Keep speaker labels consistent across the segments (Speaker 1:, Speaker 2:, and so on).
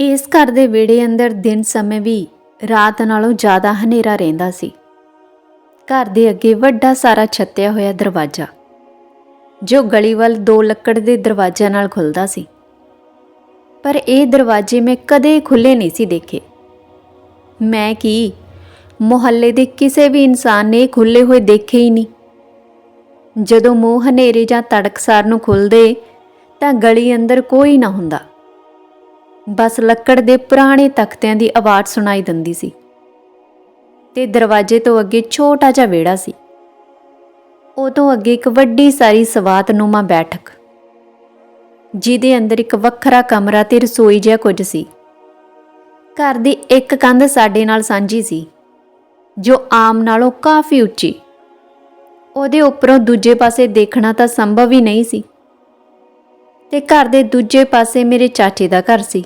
Speaker 1: ਇਸ ਘਰ ਦੇ ਵਿਹੜੇ ਅੰਦਰ ਦਿਨ ਸਮੇਂ ਵੀ ਰਾਤ ਨਾਲੋਂ ਜ਼ਿਆਦਾ ਹਨੇਰਾ ਰਹਿੰਦਾ ਸੀ। ਘਰ ਦੇ ਅੱਗੇ ਵੱਡਾ ਸਾਰਾ ਛੱਤਿਆ ਹੋਇਆ ਦਰਵਾਜ਼ਾ, ਜੋ ਗਲੀ ਵੱਲ ਦੋ ਲੱਕੜ ਦੇ ਦਰਵਾਜ਼ਿਆਂ ਨਾਲ ਖੁੱਲਦਾ ਸੀ। ਪਰ ਇਹ ਦਰਵਾਜ਼ੇ ਮੈਂ ਕਦੇ ਖੁੱਲੇ ਨਹੀਂ ਸੀ ਦੇਖੇ। ਮੈਂ ਕੀ ਮੁਹੱਲੇ ਦੇ ਕਿਸੇ ਵੀ ਇਨਸਾਨ ਨੇ ਖੁੱਲੇ ਹੋਏ ਦੇਖੇ ਹੀ ਨਹੀਂ। ਜਦੋਂ ਮੂੰਹ ਹਨੇਰੇ ਜਾਂ ਤੜਕਸਾਰ ਨੂੰ ਖੁੱਲਦੇ ਤਾਂ ਗਲੀ ਅੰਦਰ ਕੋਈ ਨਾ ਹੁੰਦਾ। ਬਸ ਲੱਕੜ ਦੇ ਪੁਰਾਣੇ ਤਖਤਿਆਂ ਦੀ ਆਵਾਜ਼ ਸੁਣਾਈ ਦਿੰਦੀ ਸੀ। ਤੇ ਦਰਵਾਜ਼ੇ ਤੋਂ ਅੱਗੇ ਛੋਟਾ ਜਿਹਾ ਵਿਹੜਾ ਸੀ। ਉਹ ਤੋਂ ਅੱਗੇ ਇੱਕ ਵੱਡੀ ਸਾਰੀ ਸਵਾਤਨੁਮਾ ਬੈਠਕ, ਜਿਹਦੇ ਅੰਦਰ ਇੱਕ ਵੱਖਰਾ ਕਮਰਾ ਤੇ ਰਸੋਈ ਜਿਹਾ ਕੁਝ ਸੀ। ਘਰ ਦੀ ਇੱਕ ਕੰਧ ਸਾਡੇ ਨਾਲ ਸਾਂਝੀ ਸੀ, ਜੋ ਆਮ ਨਾਲੋਂ ਕਾਫੀ ਉੱਚੀ। ਉਹਦੇ ਉੱਪਰੋਂ ਦੂਜੇ ਪਾਸੇ ਦੇਖਣਾ ਤਾਂ ਸੰਭਵ ਹੀ ਨਹੀਂ ਸੀ। ਤੇ ਘਰ ਦੇ ਦੂਜੇ ਪਾਸੇ ਮੇਰੇ ਚਾਚੇ ਦਾ ਘਰ ਸੀ।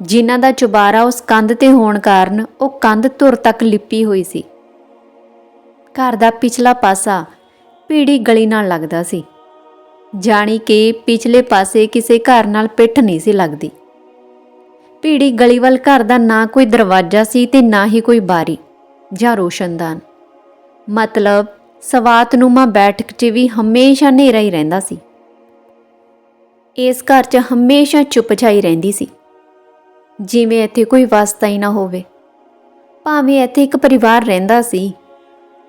Speaker 1: ਜਿਨ੍ਹਾਂ ਦਾ ਚੁਬਾਰਾ ਉਸ ਕੰਧ ਤੇ ਹੋਣ ਕਾਰਨ ਉਹ ਕੰਧ ਧੁਰ ਤੱਕ ਲਿਪੀ ਹੋਈ ਸੀ। ਘਰ ਦਾ ਪਿਛਲਾ ਪਾਸਾ ਭੀੜੀ ਗਲੀ ਨਾਲ ਲੱਗਦਾ ਸੀ। ਜਾਣੀ ਕਿ ਪਿਛਲੇ ਪਾਸੇ ਕਿਸੇ ਘਰ ਨਾਲ ਪਿੱਠ ਨਹੀਂ ਸੀ ਲੱਗਦੀ। ਭੀੜੀ ਗਲੀ ਵੱਲ ਘਰ ਦਾ ਨਾ ਕੋਈ ਦਰਵਾਜ਼ਾ ਸੀ ਤੇ ਨਾ ਹੀ ਕੋਈ ਬਾਰੀ ਜਾਂ ਰੋਸ਼ਨਦਾਨ। ਮਤਲਬ ਸਵਾਤਨੁਮਾ ਬੈਠਕ 'ਚ ਵੀ ਹਮੇਸ਼ਾ ਹਨੇਰਾ ਹੀ ਰਹਿੰਦਾ ਸੀ। ਇਸ ਘਰ 'ਚ ਹਮੇਸ਼ਾ ਚੁੱਪ ਛਾਈ ਰਹਿੰਦੀ ਸੀ। ਜਿਵੇਂ ਇੱਥੇ ਕੋਈ ਵਸਤਾ ਹੀ ਨਾ ਹੋਵੇ। ਭਾਵੇਂ ਇੱਥੇ ਇੱਕ ਪਰਿਵਾਰ ਰਹਿੰਦਾ ਸੀ,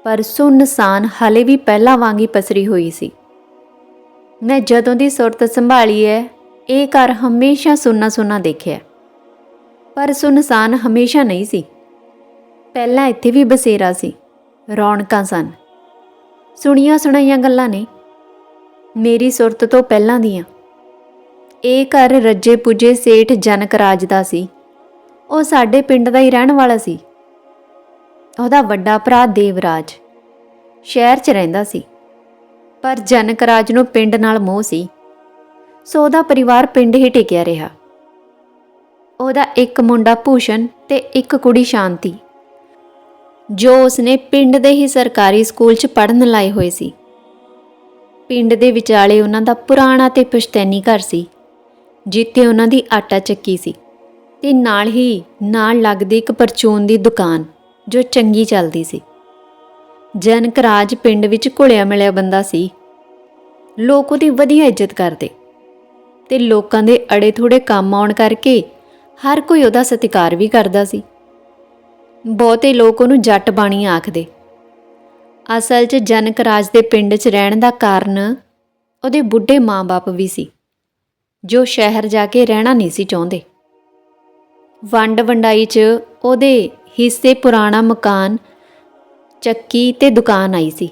Speaker 1: ਪਰ ਸੁਨਸਾਨ ਹਲੇ ਵੀ ਪਹਿਲਾਂ ਵਾਂਗ ਹੀ ਪਸਰੀ ਹੋਈ ਸੀ। ਮੈਂ ਜਦੋਂ ਦੀ ਸੁਰਤ ਸੰਭਾਲੀ ਹੈ ਇਹ ਘਰ ਹਮੇਸ਼ਾ ਸੁੰਨਾ ਸੁੰਨਾ ਦੇਖਿਆ। ਪਰ ਸੁਨਸਾਨ ਹਮੇਸ਼ਾ ਨਹੀਂ ਸੀ। ਪਹਿਲਾਂ ਇੱਥੇ ਵੀ ਬਸੇਰਾ ਸੀ, ਰੌਣਕਾਂ ਸਨ। ਸੁਣੀਆਂ ਸੁਣਾਈਆਂ ਗੱਲਾਂ ਨੇ। ਮੇਰੀ ਸੁਰਤ ਤੋਂ ਪਹਿਲਾਂ ਦੀਆਂ। ਇਹ ਘਰ ਰੱਜੇ ਪੁੱਜੇ ਸੇਠ ਜਨਕ ਰਾਜ ਦਾ ਸੀ। ਉਹ ਸਾਡੇ ਪਿੰਡ ਦਾ ਹੀ ਰਹਿਣ ਵਾਲਾ ਸੀ। ਉਹਦਾ ਵੱਡਾ ਭਰਾ ਦੇਵਰਾਜ ਸ਼ਹਿਰ 'ਚ ਰਹਿੰਦਾ ਸੀ। ਪਰ ਜਨਕ ਰਾਜ ਨੂੰ ਪਿੰਡ ਨਾਲ ਮੋਹ ਸੀ। ਸੋ ਉਹਦਾ ਪਰਿਵਾਰ ਪਿੰਡ ਹੀ ਟਿਕਿਆ ਰਿਹਾ। ਉਹਦਾ ਇੱਕ ਮੁੰਡਾ ਭੂਸ਼ਣ ਤੇ ਇੱਕ ਕੁੜੀ ਸ਼ਾਂਤੀ, ਜੋ ਉਸਨੇ ਪਿੰਡ ਦੇ ਹੀ ਸਰਕਾਰੀ ਸਕੂਲ 'ਚ ਪੜ੍ਹਨ ਲਾਏ ਹੋਏ ਸੀ। ਪਿੰਡ ਦੇ ਵਿਚਾਲੇ ਉਹਨਾਂ ਦਾ ਪੁਰਾਣਾ ਤੇ ਪੁਸ਼ਤੈਨੀ ਘਰ ਸੀ। ਜਿੱਥੇ ਉਹਨਾਂ ਦੀ ਆਟਾ ਚੱਕੀ ਸੀ ਤੇ ਨਾਲ ਹੀ ਨਾਲ ਲੱਗਦੀ ਇੱਕ ਪਰਚੂਨ ਦੀ ਦੁਕਾਨ ਜੋ ਚੰਗੀ ਚੱਲਦੀ ਸੀ। ਜਨਕ ਰਾਜ ਪਿੰਡ ਵਿੱਚ ਘੁਲਿਆ ਮਿਲਿਆ ਬੰਦਾ ਸੀ। ਲੋਕ ਉਹਦੀ ਵਧੀਆ ਇੱਜ਼ਤ ਕਰਦੇ ਤੇ ਲੋਕਾਂ ਦੇ ਅੜੇ ਥੋੜੇ ਕੰਮ ਆਉਣ ਕਰਕੇ ਹਰ ਕੋਈ ਉਹਦਾ ਸਤਿਕਾਰ ਵੀ ਕਰਦਾ ਸੀ। ਬਹੁਤੇ ਲੋਕ ਉਹਨੂੰ ਜੱਟ ਬਾਣੀ ਆਖਦੇ। ਅਸਲ 'ਚ ਜਨਕ ਰਾਜ ਦੇ ਪਿੰਡ 'ਚ ਰਹਿਣ ਦਾ ਕਾਰਨ ਉਹਦੇ ਬੁੱਢੇ ਮਾਂ-ਬਾਪ ਵੀ ਸੀ। ਜੋ ਸ਼ਹਿਰ ਜਾ ਕੇ ਰਹਿਣਾ ਨਹੀਂ ਸੀ ਚਾਹੁੰਦੇ। ਵੰਡ ਵੰਡਾਈ 'ਚ ਉਹਦੇ ਹਿੱਸੇ ਪੁਰਾਣਾ ਮਕਾਨ, ਚੱਕੀ ਤੇ ਦੁਕਾਨ ਆਈ ਸੀ।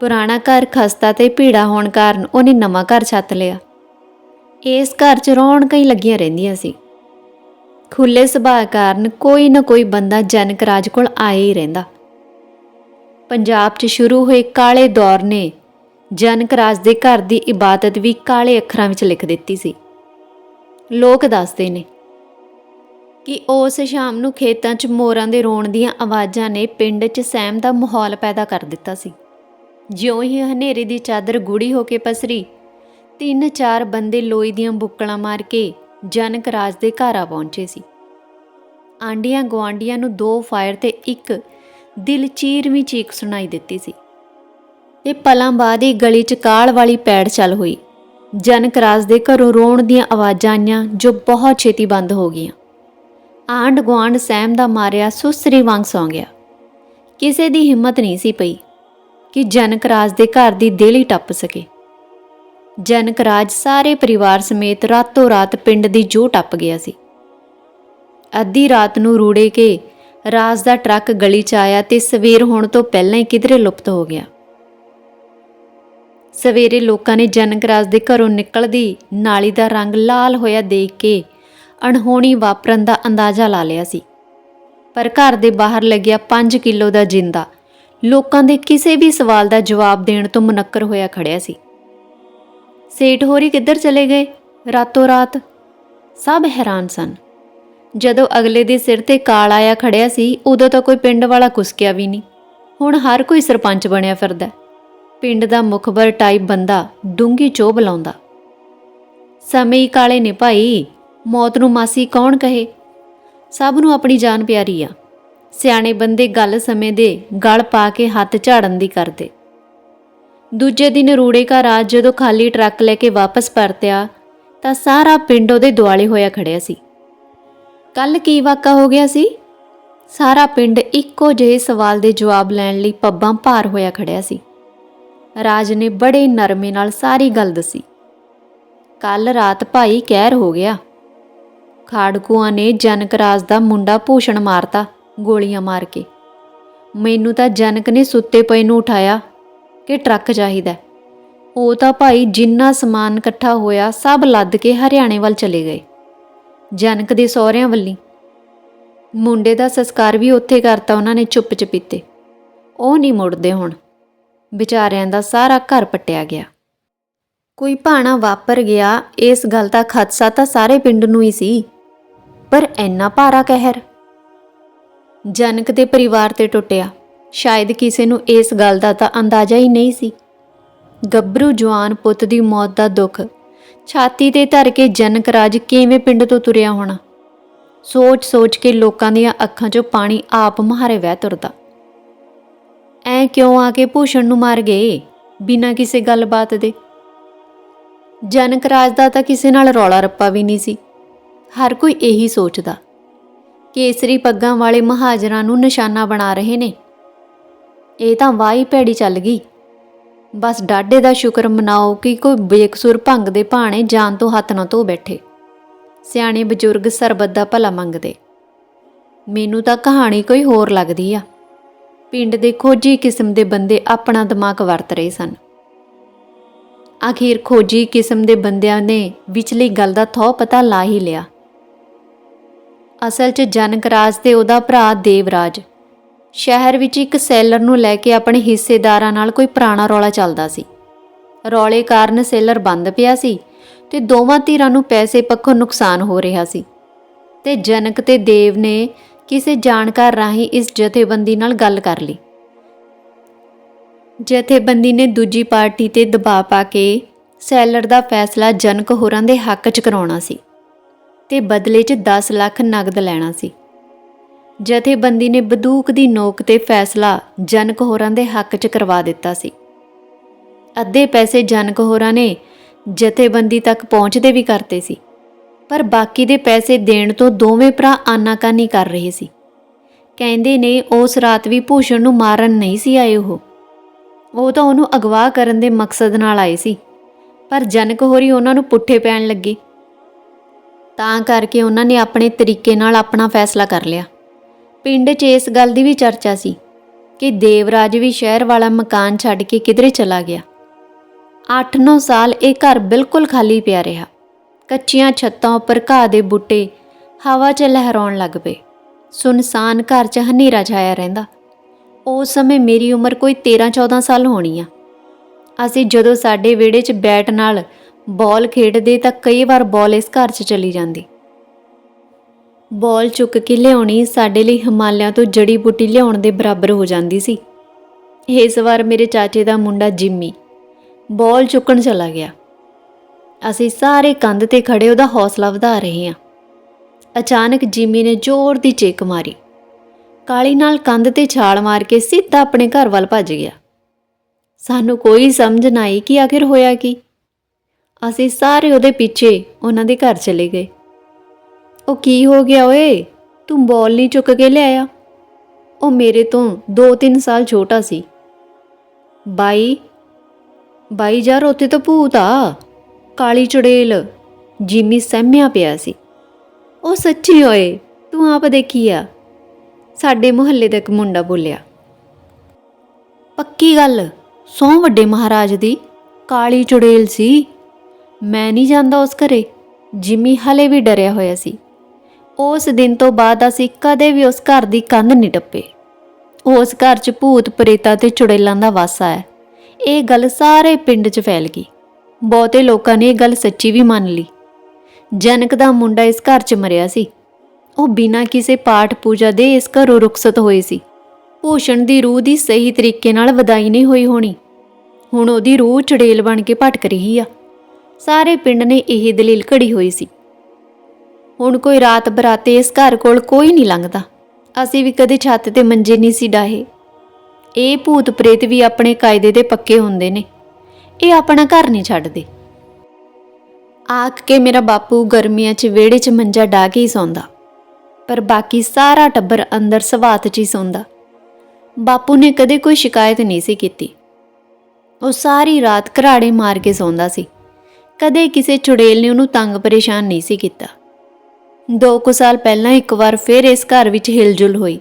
Speaker 1: ਪੁਰਾਣਾ ਘਰ ਖਸਤਾ ਤੇ ਭੀੜਾ ਹੋਣ ਕਾਰਨ ਉਹਨੇ ਨਵਾਂ ਘਰ ਛੱਤ ਲਿਆ। ਇਸ ਘਰ 'ਚ ਰੌਣਕਾਂ ਹੀ ਲੱਗੀਆਂ ਰਹਿੰਦੀਆਂ ਸੀ। ਖੁੱਲੇ ਸੁਭਾਅ ਕਾਰਨ ਕੋਈ ਨਾ ਕੋਈ ਬੰਦਾ ਜਨਕ ਰਾਜ ਕੋਲ ਆਏ ਹੀ ਰਹਿੰਦਾ। ਪੰਜਾਬ 'ਚ ਸ਼ੁਰੂ ਹੋਏ ਕਾਲੇ ਦੌਰ ਨੇ ਜਨਕ ਰਾਜ ਦੇ ਘਰ ਦੀ ਇਬਾਦਤ ਵੀ ਕਾਲੇ ਅੱਖਰਾਂ ਵਿੱਚ ਲਿਖ ਦਿੱਤੀ ਸੀ। ਲੋਕ ਦੱਸਦੇ ਨੇ ਕਿ ਉਸ ਸ਼ਾਮ ਨੂੰ ਖੇਤਾਂ 'ਚ ਮੋਰਾਂ ਦੇ ਰੋਣ ਦੀਆਂ ਆਵਾਜ਼ਾਂ ਨੇ ਪਿੰਡ 'ਚ ਸਹਿਮ ਦਾ ਮਾਹੌਲ ਪੈਦਾ ਕਰ ਦਿੱਤਾ ਸੀ। ਜਿਉਂ ਹੀ ਹਨੇਰੇ ਦੀ ਚਾਦਰ ਗੂੜੀ ਹੋ ਕੇ ਪਸਰੀ, ਤਿੰਨ ਚਾਰ ਬੰਦੇ ਲੋਈ ਦੀਆਂ ਬੁੱਕਲਾਂ ਮਾਰ ਕੇ ਜਨਕ ਰਾਜ ਦੇ ਘਰ ਆ ਪਹੁੰਚੇ ਸੀ। ਆਂਡੀਆਂ ਗਵਾਂਡੀਆਂ ਨੂੰ ਦੋ ਫਾਇਰ ਤੇ ਇੱਕ ਦਿਲ ਚੀਰਵੀਂ ਚੀਕ ਸੁਣਾਈ ਦਿੱਤੀ ਸੀ। ਤੇ ਪਲਾਂ ਬਾਅਦ ਹੀ ਗਲੀ 'ਚ ਕਾਲ ਵਾਲੀ ਪੈੜ ਚੱਲ ਹੋਈ। ਜਨਕ ਰਾਜ ਦੇ ਘਰੋਂ ਰੋਣ ਦੀਆਂ ਆਵਾਜ਼ਾਂ ਆਈਆਂ ਜੋ ਬਹੁਤ ਛੇਤੀ ਬੰਦ ਹੋ ਗਈਆਂ। ਆਂਡ ਗੁਆਂਢ ਸਹਿਮ ਦਾ ਮਾਰਿਆ ਸੁਸਰੀ ਵਾਂਗ ਸੌਂ ਗਿਆ। ਕਿਸੇ ਦੀ ਹਿੰਮਤ ਨਹੀਂ ਸੀ ਪਈ ਕਿ ਜਨਕ ਰਾਜ ਦੇ ਘਰ ਦੀ ਦੇਲੀ ਟੱਪ ਸਕੇ। ਜਨਕ ਰਾਜ ਸਾਰੇ ਪਰਿਵਾਰ ਸਮੇਤ ਰਾਤੋਂ ਰਾਤ ਪਿੰਡ ਦੀ ਜੋ ਟੱਪ ਗਿਆ ਸੀ। ਅੱਧੀ ਰਾਤ ਨੂੰ ਰੂੜੇ ਕੇ ਰਾਜ ਦਾ ਟਰੱਕ ਗਲੀ 'ਚ ਆਇਆ ਤੇ ਸਵੇਰ ਹੋਣ ਤੋਂ ਪਹਿਲਾਂ ਹੀ ਕਿਧਰੇ ਲੁਪਤ ਹੋ ਗਿਆ। ਸਵੇਰੇ ਲੋਕਾਂ ਨੇ ਜਨਕ ਰਾਜ ਦੇ ਘਰੋਂ ਨਿਕਲਦੀ ਨਾਲੀ ਦਾ ਰੰਗ ਲਾਲ ਹੋਇਆ ਦੇਖ ਕੇ ਅਣਹੋਣੀ ਵਾਪਰਨ ਦਾ ਅੰਦਾਜ਼ਾ ਲਾ ਲਿਆ ਸੀ। ਪਰ ਘਰ ਦੇ ਬਾਹਰ ਲੱਗਿਆ 5 ਕਿਲੋ ਦਾ ਜਿੰਦਾ ਲੋਕਾਂ ਦੇ ਕਿਸੇ ਵੀ ਸਵਾਲ ਦਾ ਜਵਾਬ ਦੇਣ ਤੋਂ ਮੁਨੱਕਰ ਹੋਇਆ ਖੜਿਆ ਸੀ। ਸੇਠ ਹੋਰੀ ਕਿੱਧਰ ਚਲੇ ਗਏ? ਰਾਤੋਂ ਰਾਤ ਸਭ ਹੈਰਾਨ ਸਨ। ਜਦੋਂ ਅਗਲੇ ਦੇ ਸਿਰ ਤੇ ਕਾਲ ਆਇਆ ਖੜਿਆ ਸੀ ਉਦੋਂ ਤਾਂ ਕੋਈ ਪਿੰਡ ਵਾਲਾ ਕੁਸਕਿਆ ਵੀ ਨਹੀਂ। ਹੁਣ ਹਰ ਕੋਈ ਸਰਪੰਚ ਬਣਿਆ ਫਿਰਦਾ। ਪਿੰਡ ਦਾ ਮੁਖਬਰ ਟਾਈਪ ਬੰਦਾ ਡੂੰਗੀ ਚੋਹ ਬੁਲਾਉਂਦਾ। ਸਮੇਂ ਕਾਲੇ ਨੇ ਭਾਈ, ਮੌਤ ਨੂੰ ਮਾਸੀ ਕੌਣ ਕਹੇ? ਸਭ ਨੂੰ ਆਪਣੀ ਜਾਨ ਪਿਆਰੀ ਆ। ਸਿਆਣੇ ਬੰਦੇ ਗੱਲ ਸਮੇਂ ਦੇ ਗਲ ਪਾ ਕੇ ਹੱਥ ਝਾੜਨ ਦੀ ਕਰਦੇ। ਦੂਜੇ ਦਿਨ ਰੂੜੇ ਘਰ ਆ, ਜਦੋਂ ਖਾਲੀ ਟਰੱਕ ਲੈ ਕੇ ਵਾਪਸ ਪਰਤਿਆ, ਤਾਂ ਸਾਰਾ ਪਿੰਡ ਉਹਦੇ ਦੁਆਲੇ ਹੋਇਆ ਖੜਿਆ ਸੀ। ਕੱਲ ਕੀ ਵਾਕਾ ਹੋ ਗਿਆ ਸੀ? ਸਾਰਾ ਪਿੰਡ ਇੱਕੋ ਜਿਹੇ ਸਵਾਲ ਦੇ ਜਵਾਬ ਲੈਣ ਲਈ ਪੱਬਾਂ ਭਾਰ ਹੋਇਆ ਖੜਿਆ ਸੀ। ਰਾਜ ਨੇ ਬੜੇ ਨਰਮੇ ਨਾਲ ਸਾਰੀ ਗੱਲ ਦੱਸੀ। ਕੱਲ ਰਾਤ ਭਾਈ ਕਹਿਰ ਹੋ ਗਿਆ। ਖਾੜਕੂਆਂ ਨੇ ਜਨਕ ਰਾਜ ਦਾ ਮੁੰਡਾ ਭੂਸ਼ਣ ਮਾਰਤਾ ਗੋਲੀਆਂ ਮਾਰ ਕੇ। ਮੈਨੂੰ ਤਾਂ ਜਨਕ ਨੇ ਸੁੱਤੇ ਪਏ ਨੂੰ ਉਠਾਇਆ ਕਿ ਟਰੱਕ ਚਾਹੀਦਾ। ਉਹ ਤਾਂ ਭਾਈ ਜਿੰਨਾ ਸਮਾਨ ਇਕੱਠਾ ਹੋਇਆ ਸਭ ਲੱਦ ਕੇ ਹਰਿਆਣੇ ਵੱਲ ਚਲੇ ਗਏ। ਜਨਕ ਦੇ ਸਹੁਰਿਆਂ ਵੱਲੀ। ਮੁੰਡੇ ਦਾ ਸੰਸਕਾਰ ਵੀ ਉੱਥੇ ਕਰਤਾ ਉਹਨਾਂ ਨੇ ਚੁੱਪ ਚਪੀਤੇ ਉਹ ਨਹੀਂ ਮੁੜਦੇ ਹੁਣ। ਵਿਚਾਰਿਆਂ ਦਾ ਸਾਰਾ ਘਰ ਪੱਟਿਆ ਗਿਆ। ਕੋਈ ਭਾਣਾ ਵਾਪਰ ਗਿਆ, ਇਸ ਗੱਲ ਦਾ ਖਦਸ਼ਾ ਤਾਂ ਸਾਰੇ ਪਿੰਡ ਨੂੰ ਹੀ ਸੀ। ਪਰ ਇੰਨਾ ਭਾਰਾ ਕਹਿਰ। ਜਨਕ ਦੇ ਪਰਿਵਾਰ ਤੇ ਟੁੱਟਿਆ। ਸ਼ਾਇਦ ਕਿਸੇ ਨੂੰ ਇਸ ਗੱਲ ਦਾ ਤਾਂ ਅੰਦਾਜ਼ਾ ਹੀ ਨਹੀਂ ਸੀ। ਗੱਭਰੂ ਜਵਾਨ ਪੁੱਤ ਦੀ ਮੌਤ ਦਾ ਦੁੱਖ। ਛਾਤੀ ਤੇ ਧਰ ਕੇ ਜਨਕ ਰਾਜ ਕਿਵੇਂ ਪਿੰਡ ਤੋਂ ਤੁਰਿਆ ਹੋਣਾ? ਸੋਚ-ਸੋਚ ਕੇ ਲੋਕਾਂ ਦੀਆਂ ਅੱਖਾਂ 'ਚੋਂ ਪਾਣੀ ਆਪ ਮਹਾਰੇ ਵਹਿ ਤੁਰਦਾ। ਐ ਕਿਉਂ ਆ ਕੇ ਭੂਸ਼ਣ ਨੂੰ ਮਾਰ ਗਏ? ਬਿਨਾਂ ਕਿਸੇ ਗੱਲਬਾਤ ਦੇ। ਜਨਕ ਰਾਜ ਦਾ ਤਾਂ ਕਿਸੇ ਨਾਲ ਰੌਲਾ ਰੱਪਾ ਵੀ ਨਹੀਂ ਸੀ। ਹਰ ਕੋਈ ਇਹੀ ਸੋਚਦਾ, ਕੇਸਰੀ ਪੱਗਾਂ ਵਾਲੇ ਮਹਾਜਰਾਂ ਨੂੰ ਨਿਸ਼ਾਨਾ ਬਣਾ ਰਹੇ ਨੇ। ਇਹ ਤਾਂ ਵਾਹੀ ਭੈੜੀ ਚੱਲ ਗਈ। ਬਸ ਡਾਡੇ ਦਾ ਸ਼ੁਕਰ ਮਨਾਓ ਕਿ ਕੋਈ ਬੇਕਸੂਰ ਭੰਗ ਦੇ ਭਾਣੇ ਜਾਨ ਤੋਂ ਹੱਥ ਨਾ ਧੋ ਬੈਠੇ। ਸਿਆਣੇ ਬਜ਼ੁਰਗ ਸਰਬੱਤ ਦਾ ਭਲਾ ਮੰਗਦੇ। ਮੈਨੂੰ ਤਾਂ ਕਹਾਣੀ ਕੋਈ ਹੋਰ ਲੱਗਦੀ ਆ। ਪਿੰਡ ਦੇ ਖੋਜੀ ਕਿਸਮ ਦੇ ਬੰਦੇ ਆਪਣਾ ਦਿਮਾਗ ਵਰਤ ਰਹੇ ਸਨ। ਆਖਿਰ ਖੋਜੀ ਕਿਸਮ ਦੇ ਬੰਦਿਆਂ ਨੇ ਵਿਚਲੀ ਗੱਲ ਦਾ ਥੋ ਪਤਾ ਲਾ ਹੀ ਲਿਆ। ਅਸਲ 'ਚ ਜਨਕਰਾਜ ਤੇ ਉਹਦਾ ਭਰਾ ਦੇਵਰਾਜ। ਸ਼ਹਿਰ ਵਿੱਚ ਇੱਕ ਸੈਲਰ ਨੂੰ ਲੈ ਕੇ ਆਪਣੇ ਹਿੱਸੇਦਾਰਾਂ ਨਾਲ ਕੋਈ ਪੁਰਾਣਾ ਰੌਲਾ ਚੱਲਦਾ ਸੀ। ਰੌਲੇ ਕਾਰਨ ਸੈਲਰ ਬੰਦ ਪਿਆ ਸੀ ਤੇ ਦੋਵਾਂ ਧਿਰਾਂ ਨੂੰ ਪੈਸੇ ਪੱਖੋਂ ਨੁਕਸਾਨ ਹੋ ਰਿਹਾ ਸੀ। ਤੇ ਜਨਕ ਤੇ ਦੇਵ ਨੇ ਕਿਸੇ ਜਾਣਕਾਰ ਰਾਹੀਂ ਇਸ ਜਥੇਬੰਦੀ ਨਾਲ ਗੱਲ ਕਰ ਲਈ। ਜਥੇਬੰਦੀ ਨੇ ਦੂਜੀ ਪਾਰਟੀ ਤੇ ਦਬਾਅ ਪਾ ਕੇ ਸੈਲਰ ਦਾ ਫੈਸਲਾ ਜਨਕ ਹੋਰਾਂ ਦੇ ਹੱਕ 'ਚ ਕਰਾਉਣਾ ਸੀ ਤੇ ਬਦਲੇ 'ਚ 10 ਲੱਖ ਨਗਦ ਲੈਣਾ ਸੀ। ਜਥੇਬੰਦੀ ਨੇ ਬੰਦੂਕ ਦੀ ਨੋਕ ਤੇ ਫੈਸਲਾ ਜਨਕ ਹੋਰਾਂ ਦੇ ਹੱਕ 'ਚ ਕਰਵਾ ਦਿੱਤਾ ਸੀ। ਅੱਧੇ ਪੈਸੇ ਜਨਕ ਹੋਰਾਂ ਨੇ ਜਥੇਬੰਦੀ ਤੱਕ ਪਹੁੰਚਦੇ ਵੀ ਕਰਤੇ ਸੀ। ਪਰ ਬਾਕੀ ਦੇ ਪੈਸੇ ਦੇਣ ਤੋਂ ਦੋਵੇਂ ਭਰਾ ਆਨਾਕਾਨੀ ਕਰ ਰਹੇ ਸੀ। ਕਹਿੰਦੇ ਨੇ ਉਸ ਰਾਤ ਵੀ ਭੂਸ਼ਣ ਨੂੰ ਮਾਰਨ ਨਹੀਂ ਸੀ ਆਏ ਉਹ। ਉਹ ਤਾਂ ਉਹਨੂੰ ਅਗਵਾ ਕਰਨ ਦੇ ਮਕਸਦ ਨਾਲ ਆਏ ਸੀ। ਪਰ ਜਨਕ ਹੋਰੀ ਉਹਨਾਂ ਨੂੰ ਪੁੱਠੇ ਪੈਣ ਲੱਗੇ। ਤਾਂ ਕਰਕੇ ਉਹਨਾਂ ਨੇ ਆਪਣੇ ਤਰੀਕੇ ਨਾਲ ਆਪਣਾ ਫੈਸਲਾ ਕਰ ਲਿਆ। ਪਿੰਡ 'ਚ ਇਸ ਗੱਲ ਦੀ ਵੀ ਚਰਚਾ ਸੀ ਕਿ ਦੇਵਰਾਜ ਵੀ ਸ਼ਹਿਰ ਵਾਲਾ ਮਕਾਨ ਛੱਡ ਕੇ ਕਿਧਰੇ ਚਲਾ ਗਿਆ। 8-9 ਸਾਲ ਇਹ ਘਰ ਬਿਲਕੁਲ ਖਾਲੀ ਪਿਆ ਰਿਹਾ। ਕੱਚੀਆਂ ਛੱਤਾਂ ਉੱਪਰ ਘਾਹ ਦੇ ਬੂਟੇ ਹਵਾ 'ਚ ਲਹਿਰਾਉਣ ਲੱਗ ਪਏ। ਸੁਨਸਾਨ ਘਰ 'ਚ ਹਨੇਰਾ ਛਾਇਆ ਰਹਿੰਦਾ। ਉਸ ਸਮੇਂ ਮੇਰੀ ਉਮਰ ਕੋਈ 13-14 ਸਾਲ ਹੋਣੀ ਆ। ਅਸੀਂ ਜਦੋਂ ਸਾਡੇ ਵਿਹੜੇ 'ਚ ਬੈਟ ਨਾਲ ਬਾਲ ਖੇਡਦੇ ਤਾਂ ਕਈ ਵਾਰ ਬਾਲ ਇਸ ਘਰ 'ਚ ਚਲੀ ਜਾਂਦੀ। ਬਾਲ ਚੁੱਕ ਕੇ ਲਿਆਉਣੀ ਸਾਡੇ ਲਈ ਹਿਮਾਲਿਆ ਤੋਂ ਜੜੀ ਬੂਟੀ ਲਿਆਉਣ ਦੇ ਬਰਾਬਰ ਹੋ ਜਾਂਦੀ ਸੀ। ਇਸ ਵਾਰ ਮੇਰੇ ਚਾਚੇ ਦਾ ਮੁੰਡਾ ਜਿੰਮੀ ਬਾਲ ਚੁੱਕਣ ਚਲਾ ਗਿਆ। ਅਸੀਂ ਸਾਰੇ ਕੰਧ ਤੇ ਖੜੇ ਉਹਦਾ ਹੌਸਲਾ ਵਧਾ ਰਹੇ ਹਾਂ। ਅਚਾਨਕ ਜਿੰਮੀ ਨੇ ਜ਼ੋਰ ਦੀ ਚੀਕ ਮਾਰੀ। ਕਾਲੀ ਨਾਲ ਕੰਧ ਤੇ ਛਾਲ ਮਾਰ ਕੇ ਸਿੱਧਾ ਆਪਣੇ ਘਰ ਵੱਲ ਭੱਜ ਗਿਆ। ਸਾਨੂੰ ਕੋਈ ਸਮਝ ਨਾ ਆਈ ਕਿ ਆਖਿਰ ਹੋਇਆ ਕੀ। ਅਸੀਂ ਸਾਰੇ ਉਹਦੇ ਪਿੱਛੇ ਉਹਨਾਂ ਦੇ ਘਰ ਚਲੇ ਗਏ। ਉਹ ਕੀ ਹੋ ਗਿਆ ਓਏ? ਤੂੰ ਬੋਲ ਨਹੀਂ ਚੁੱਕ ਕੇ ਲਿਆਇਆ ਉਹ ਮੇਰੇ ਤੋਂ 2-3 ਸਾਲ ਛੋਟਾ ਸੀ। ਬਾਈ ਬਾਈ ਯਾਰ, ਉੱਥੇ ਤਾਂ ਭੂਤ ਆ। ਕਾਲੀ ਚੁੜੇਲ, ਜਿਮੀ ਸਹਿਮਿਆ ਪਿਆ ਸੀ। ਉਹ ਸੱਚੀ ਓਏ, ਤੂੰ ਆਪ ਦੇਖੀ ਆ? ਸਾਡੇ ਮੁਹੱਲੇ ਦਾ ਇੱਕ ਮੁੰਡਾ ਬੋਲਿਆ। ਪੱਕੀ ਗੱਲ, ਸੌ ਵੱਡੇ ਮਹਾਰਾਜ ਦੀ, ਕਾਲੀ ਚੁੜੇਲ ਸੀ। ਮੈਂ ਨਹੀਂ ਜਾਂਦਾ ਉਸ ਘਰੇ। ਜਿਮੀ ਹਲੇ ਵੀ ਡਰਿਆ ਹੋਇਆ ਸੀ। ਉਸ ਦਿਨ ਤੋਂ ਬਾਅਦ ਅਸੀਂ ਕਦੇ ਵੀ ਉਸ ਘਰ ਦੀ ਕੰਧ ਨਹੀਂ ਟੱਪੇ। ਉਸ ਘਰ 'ਚ ਭੂਤ ਪ੍ਰੇਤਾਂ ਤੇ ਚੁੜੇਲਾਂ ਦਾ ਵਾਸਾ ਹੈ। ਇਹ ਗੱਲ ਸਾਰੇ ਪਿੰਡ 'ਚ ਫੈਲ ਗਈ। ਬਹੁਤੇ ਲੋਕਾਂ ਨੇ ਇਹ ਗੱਲ ਸੱਚੀ ਵੀ ਮੰਨ ਲਈ। ਜਨਕ ਦਾ ਮੁੰਡਾ ਇਸ ਘਰ 'ਚ ਮਰਿਆ ਸੀ। ਉਹ ਬਿਨਾਂ ਕਿਸੇ ਪਾਠ ਪੂਜਾ ਦੇ ਇਸ ਘਰੋਂ ਰੁਖਸਤ ਹੋਏ ਸੀ। ਭੂਸ਼ਣ ਦੀ ਰੂਹ ਦੀ ਸਹੀ ਤਰੀਕੇ ਨਾਲ ਵਧਾਈ ਨਹੀਂ ਹੋਈ ਹੋਣੀ। ਹੁਣ ਉਹਦੀ ਰੂਹ ਚੜੇਲ ਬਣ ਕੇ ਭਟਕ ਰਹੀ ਆ। ਸਾਰੇ ਪਿੰਡ ਨੇ ਇਹ ਦਲੀਲ ਘੜੀ ਹੋਈ ਸੀ। ਹੁਣ ਕੋਈ ਰਾਤ ਬਰਾਤੇ ਇਸ ਘਰ ਕੋਲ ਕੋਈ ਨਹੀਂ ਲੰਘਦਾ। ਅਸੀਂ ਵੀ ਕਦੇ ਛੱਤ ਤੇ ਮੰਜੇ ਨਹੀਂ ਸੀ ਡਾਹੇ। ਇਹ ਭੂਤ ਪ੍ਰੇਤ ਵੀ ਆਪਣੇ ਕਾਇਦੇ ਦੇ ਪੱਕੇ ਹੁੰਦੇ ਨੇ। ਇਹ ਆਪਣਾ ਘਰ ਨਹੀਂ ਛੱਡਦੇ। ਆਖ ਕੇ ਮੇਰਾ ਬਾਪੂ ਗਰਮੀਆਂ 'ਚ ਵਿਹੜੇ 'ਚ ਮੰਜਾ ਢਾ ਕੇ ਹੀ ਸੌਂਦਾ। ਪਰ ਬਾਕੀ ਸਾਰਾ ਟੱਬਰ ਅੰਦਰ ਸਵਾਤ 'ਚ ਹੀ ਸੌਂਦਾ। ਬਾਪੂ ਨੇ ਕਦੇ ਕੋਈ ਸ਼ਿਕਾਇਤ ਨਹੀਂ ਸੀ ਕੀਤੀ। ਉਹ ਸਾਰੀ ਰਾਤ ਘਰਾੜੇ ਮਾਰ ਕੇ ਸੌਂਦਾ ਸੀ। ਕਦੇ ਕਿਸੇ ਚੁੜੇਲ ਨੇ ਉਹਨੂੰ ਤੰਗ ਪਰੇਸ਼ਾਨ ਨਹੀਂ ਸੀ ਕੀਤਾ। ਦੋ ਕੁ ਸਾਲ ਪਹਿਲਾਂ ਇੱਕ ਵਾਰ ਫਿਰ ਇਸ ਘਰ ਵਿੱਚ ਹਿਲਜੁਲ ਹੋਈ।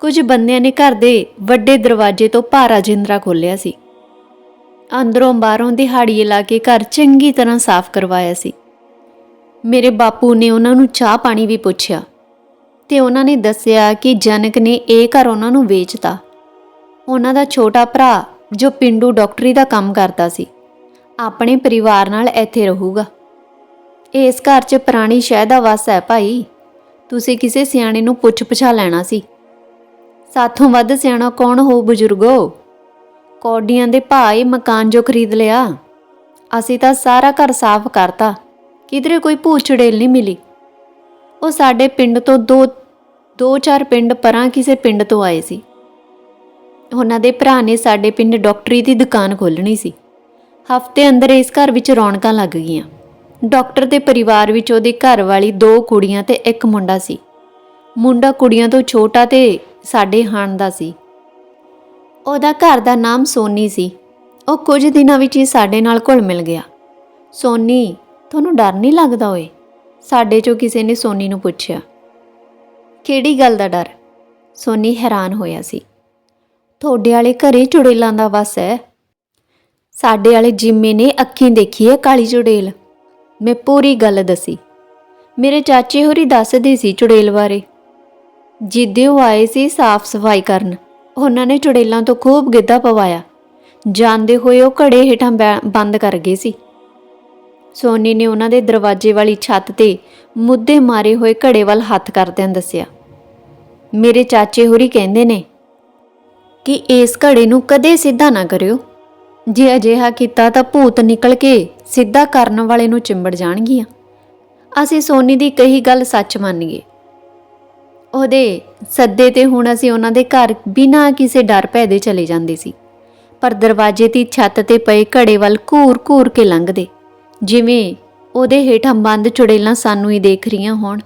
Speaker 1: ਕੁਝ ਬੰਦਿਆਂ ਨੇ ਘਰ ਦੇ ਵੱਡੇ ਦਰਵਾਜ਼ੇ ਤੋਂ ਭਾਰਾ ਜਿੰਦਰਾ ਖੋਲ੍ਹਿਆ ਸੀ। ਅੰਦਰੋਂ ਬਾਹਰੋਂ ਦਿਹਾੜੀਏ ਲਾ ਕੇ ਘਰ ਚੰਗੀ ਤਰ੍ਹਾਂ ਸਾਫ਼ ਕਰਵਾਇਆ ਸੀ। ਮੇਰੇ ਬਾਪੂ ਨੇ ਉਹਨਾਂ ਨੂੰ ਚਾਹ ਪਾਣੀ ਵੀ ਪੁੱਛਿਆ ਤੇ ਉਹਨਾਂ ਨੇ ਦੱਸਿਆ ਕਿ ਜਨਕ ਨੇ ਇਹ ਘਰ ਉਹਨਾਂ ਨੂੰ ਵੇਚਤਾ। ਉਹਨਾਂ ਦਾ ਛੋਟਾ ਭਰਾ, ਜੋ ਪਿੰਡੂ ਡਾਕਟਰੀ ਦਾ ਕੰਮ ਕਰਦਾ ਸੀ, ਆਪਣੇ ਪਰਿਵਾਰ ਨਾਲ ਇੱਥੇ ਰਹੂਗਾ। ਇਸ ਘਰ 'ਚ ਪੁਰਾਣੀ ਸ਼ਹਿ ਦਾ ਵਾਸ ਹੈ ਭਾਈ। ਤੁਸੀਂ ਕਿਸੇ ਸਿਆਣੇ ਨੂੰ ਪੁੱਛ ਪਛਾ ਲੈਣਾ ਸੀ। ਸਾਥੋਂ ਵੱਧ ਸਿਆਣਾ ਕੌਣ ਹੋ ਬਜ਼ੁਰਗੋ? ਕੌਡੀਆਂ ਦੇ ਭਾਈ ਮਕਾਨ ਜੋ ਖਰੀਦ ਲਿਆ। ਅਸੀਂ ਤਾਂ ਸਾਰਾ ਘਰ ਸਾਫ਼ ਕਰਤਾ। ਕਿਧਰੇ ਕੋਈ ਭੂਤ ਚੁੜੇਲ ਨਹੀਂ ਮਿਲੀ। ਉਹ ਸਾਡੇ ਪਿੰਡ ਤੋਂ ਦੋ ਦੋ ਚਾਰ ਪਿੰਡ ਪਰਾਂ ਕਿਸੇ ਪਿੰਡ ਤੋਂ ਆਏ ਸੀ। ਉਹਨਾਂ ਦੇ ਭਰਾ ਨੇ ਸਾਡੇ ਪਿੰਡ ਡਾਕਟਰੀ ਦੀ ਦੁਕਾਨ ਖੋਲਣੀ ਸੀ। ਹਫ਼ਤੇ ਅੰਦਰ ਇਸ ਘਰ ਵਿੱਚ ਰੌਣਕਾਂ ਲੱਗ ਗਈਆਂ। ਡਾਕਟਰ ਦੇ ਪਰਿਵਾਰ ਵਿੱਚ ਉਹਦੀ ਘਰ ਵਾਲੀ ਦੋ ਕੁੜੀਆਂ ਤੇ ਇੱਕ ਮੁੰਡਾ ਸੀ। ਮੁੰਡਾ ਕੁੜੀਆਂ ਤੋਂ ਛੋਟਾ ਤੇ ਸਾਡੇ ਹਾਣ ਦਾ ਸੀ। ਉਹਦਾ ਘਰ ਦਾ ਨਾਮ ਸੋਨੀ ਸੀ। ਉਹ ਕੁਝ ਦਿਨਾਂ ਵਿੱਚ ਹੀ ਸਾਡੇ ਨਾਲ ਘੁਲ ਮਿਲ ਗਿਆ। ਸੋਨੀ, ਤੁਹਾਨੂੰ ਡਰ ਨਹੀਂ ਲੱਗਦਾ ਓਏ? ਸਾਡੇ ਚੋਂ ਕਿਸੇ ਨੇ ਸੋਨੀ ਨੂੰ ਪੁੱਛਿਆ। ਕਿਹੜੀ ਗੱਲ ਦਾ ਡਰ? ਸੋਨੀ ਹੈਰਾਨ ਹੋਇਆ ਸੀ। ਤੁਹਾਡੇ ਵਾਲੇ ਘਰੇ ਚੁੜੇਲਾਂ ਦਾ ਵਸ ਹੈ ਸਾਡੇ ਵਾਲੇ ਜਿੰਮੇ ਨੇ ਅੱਖੀਂ ਦੇਖੀ ਹੈ ਕਾਲੀ ਚੁੜੇਲ। ਮੈਂ ਪੂਰੀ ਗੱਲ ਦੱਸੀ। ਮੇਰੇ ਚਾਚੇ ਹੋਰੀ ਦੱਸਦੇ ਸੀ ਚੁੜੇਲ ਬਾਰੇ। ਜਿੱਦੇ ਉਹ ਆਏ ਸੀ ਸਾਫ਼ ਸਫ਼ਾਈ ਕਰਨ ਉਹਨਾਂ ਨੇ ਚੁੜੇਲਾਂ ਤੋਂ ਖੂਬ ਗਿੱਧਾ ਪਵਾਇਆ। ਜਾਂਦੇ ਹੋਏ ਉਹ ਘੜੇ ਹੇਠਾਂ ਬੈ- ਬੰਦ ਕਰ ਗਏ ਸੀ। ਸੋਨੀ ਨੇ ਉਹਨਾਂ ਦੇ ਦਰਵਾਜ਼ੇ ਵਾਲੀ ਛੱਤ ਤੇ ਮੁੱਦੇ ਮਾਰੇ ਹੋਏ ਘੜੇ ਵੱਲ ਹੱਥ ਕਰਦਿਆਂ ਦੱਸਿਆ, ਮੇਰੇ ਚਾਚੇ ਹੋਰੀ ਕਹਿੰਦੇ ਨੇ ਕਿ ਇਸ ਘੜੇ ਨੂੰ ਕਦੇ ਸਿੱਧਾ ਨਾ ਕਰਿਓ। ਜੇ ਅਜਿਹਾ ਕੀਤਾ ਤਾਂ ਭੂਤ ਨਿਕਲ ਕੇ ਸਿੱਧਾ ਕਰਨ ਵਾਲੇ ਨੂੰ ਚਿੰਬੜ ਜਾਣਗੀਆਂ। ਅਸੀਂ ਸੋਨੀ ਦੀ ਕਹੀ ਗੱਲ ਸੱਚ ਮੰਨ ਗਏ। ਉਹਦੇ ਸੱਦੇ ਤੇ ਹੁਣ ਅਸੀਂ ਉਹਨਾਂ ਦੇ ਘਰ ਬਿਨਾਂ ਕਿਸੇ ਡਰ ਭੈ ਦੇ ਚਲੇ ਜਾਂਦੇ ਸੀ। ਪਰ ਦਰਵਾਜ਼ੇ ਦੀ ਛੱਤ ਤੇ ਪਏ ਘੜੇ ਵੱਲ ਘੂਰ-ਘੂਰ ਕੇ ਲੰਘਦੇ। ਜਿਵੇਂ ਉਹਦੇ ਹੇਠਾਂ ਬੰਦ ਚੁੜੇਲਾਂ ਸਾਨੂੰ ਹੀ ਦੇਖ ਰਹੀਆਂ ਹੋਣ।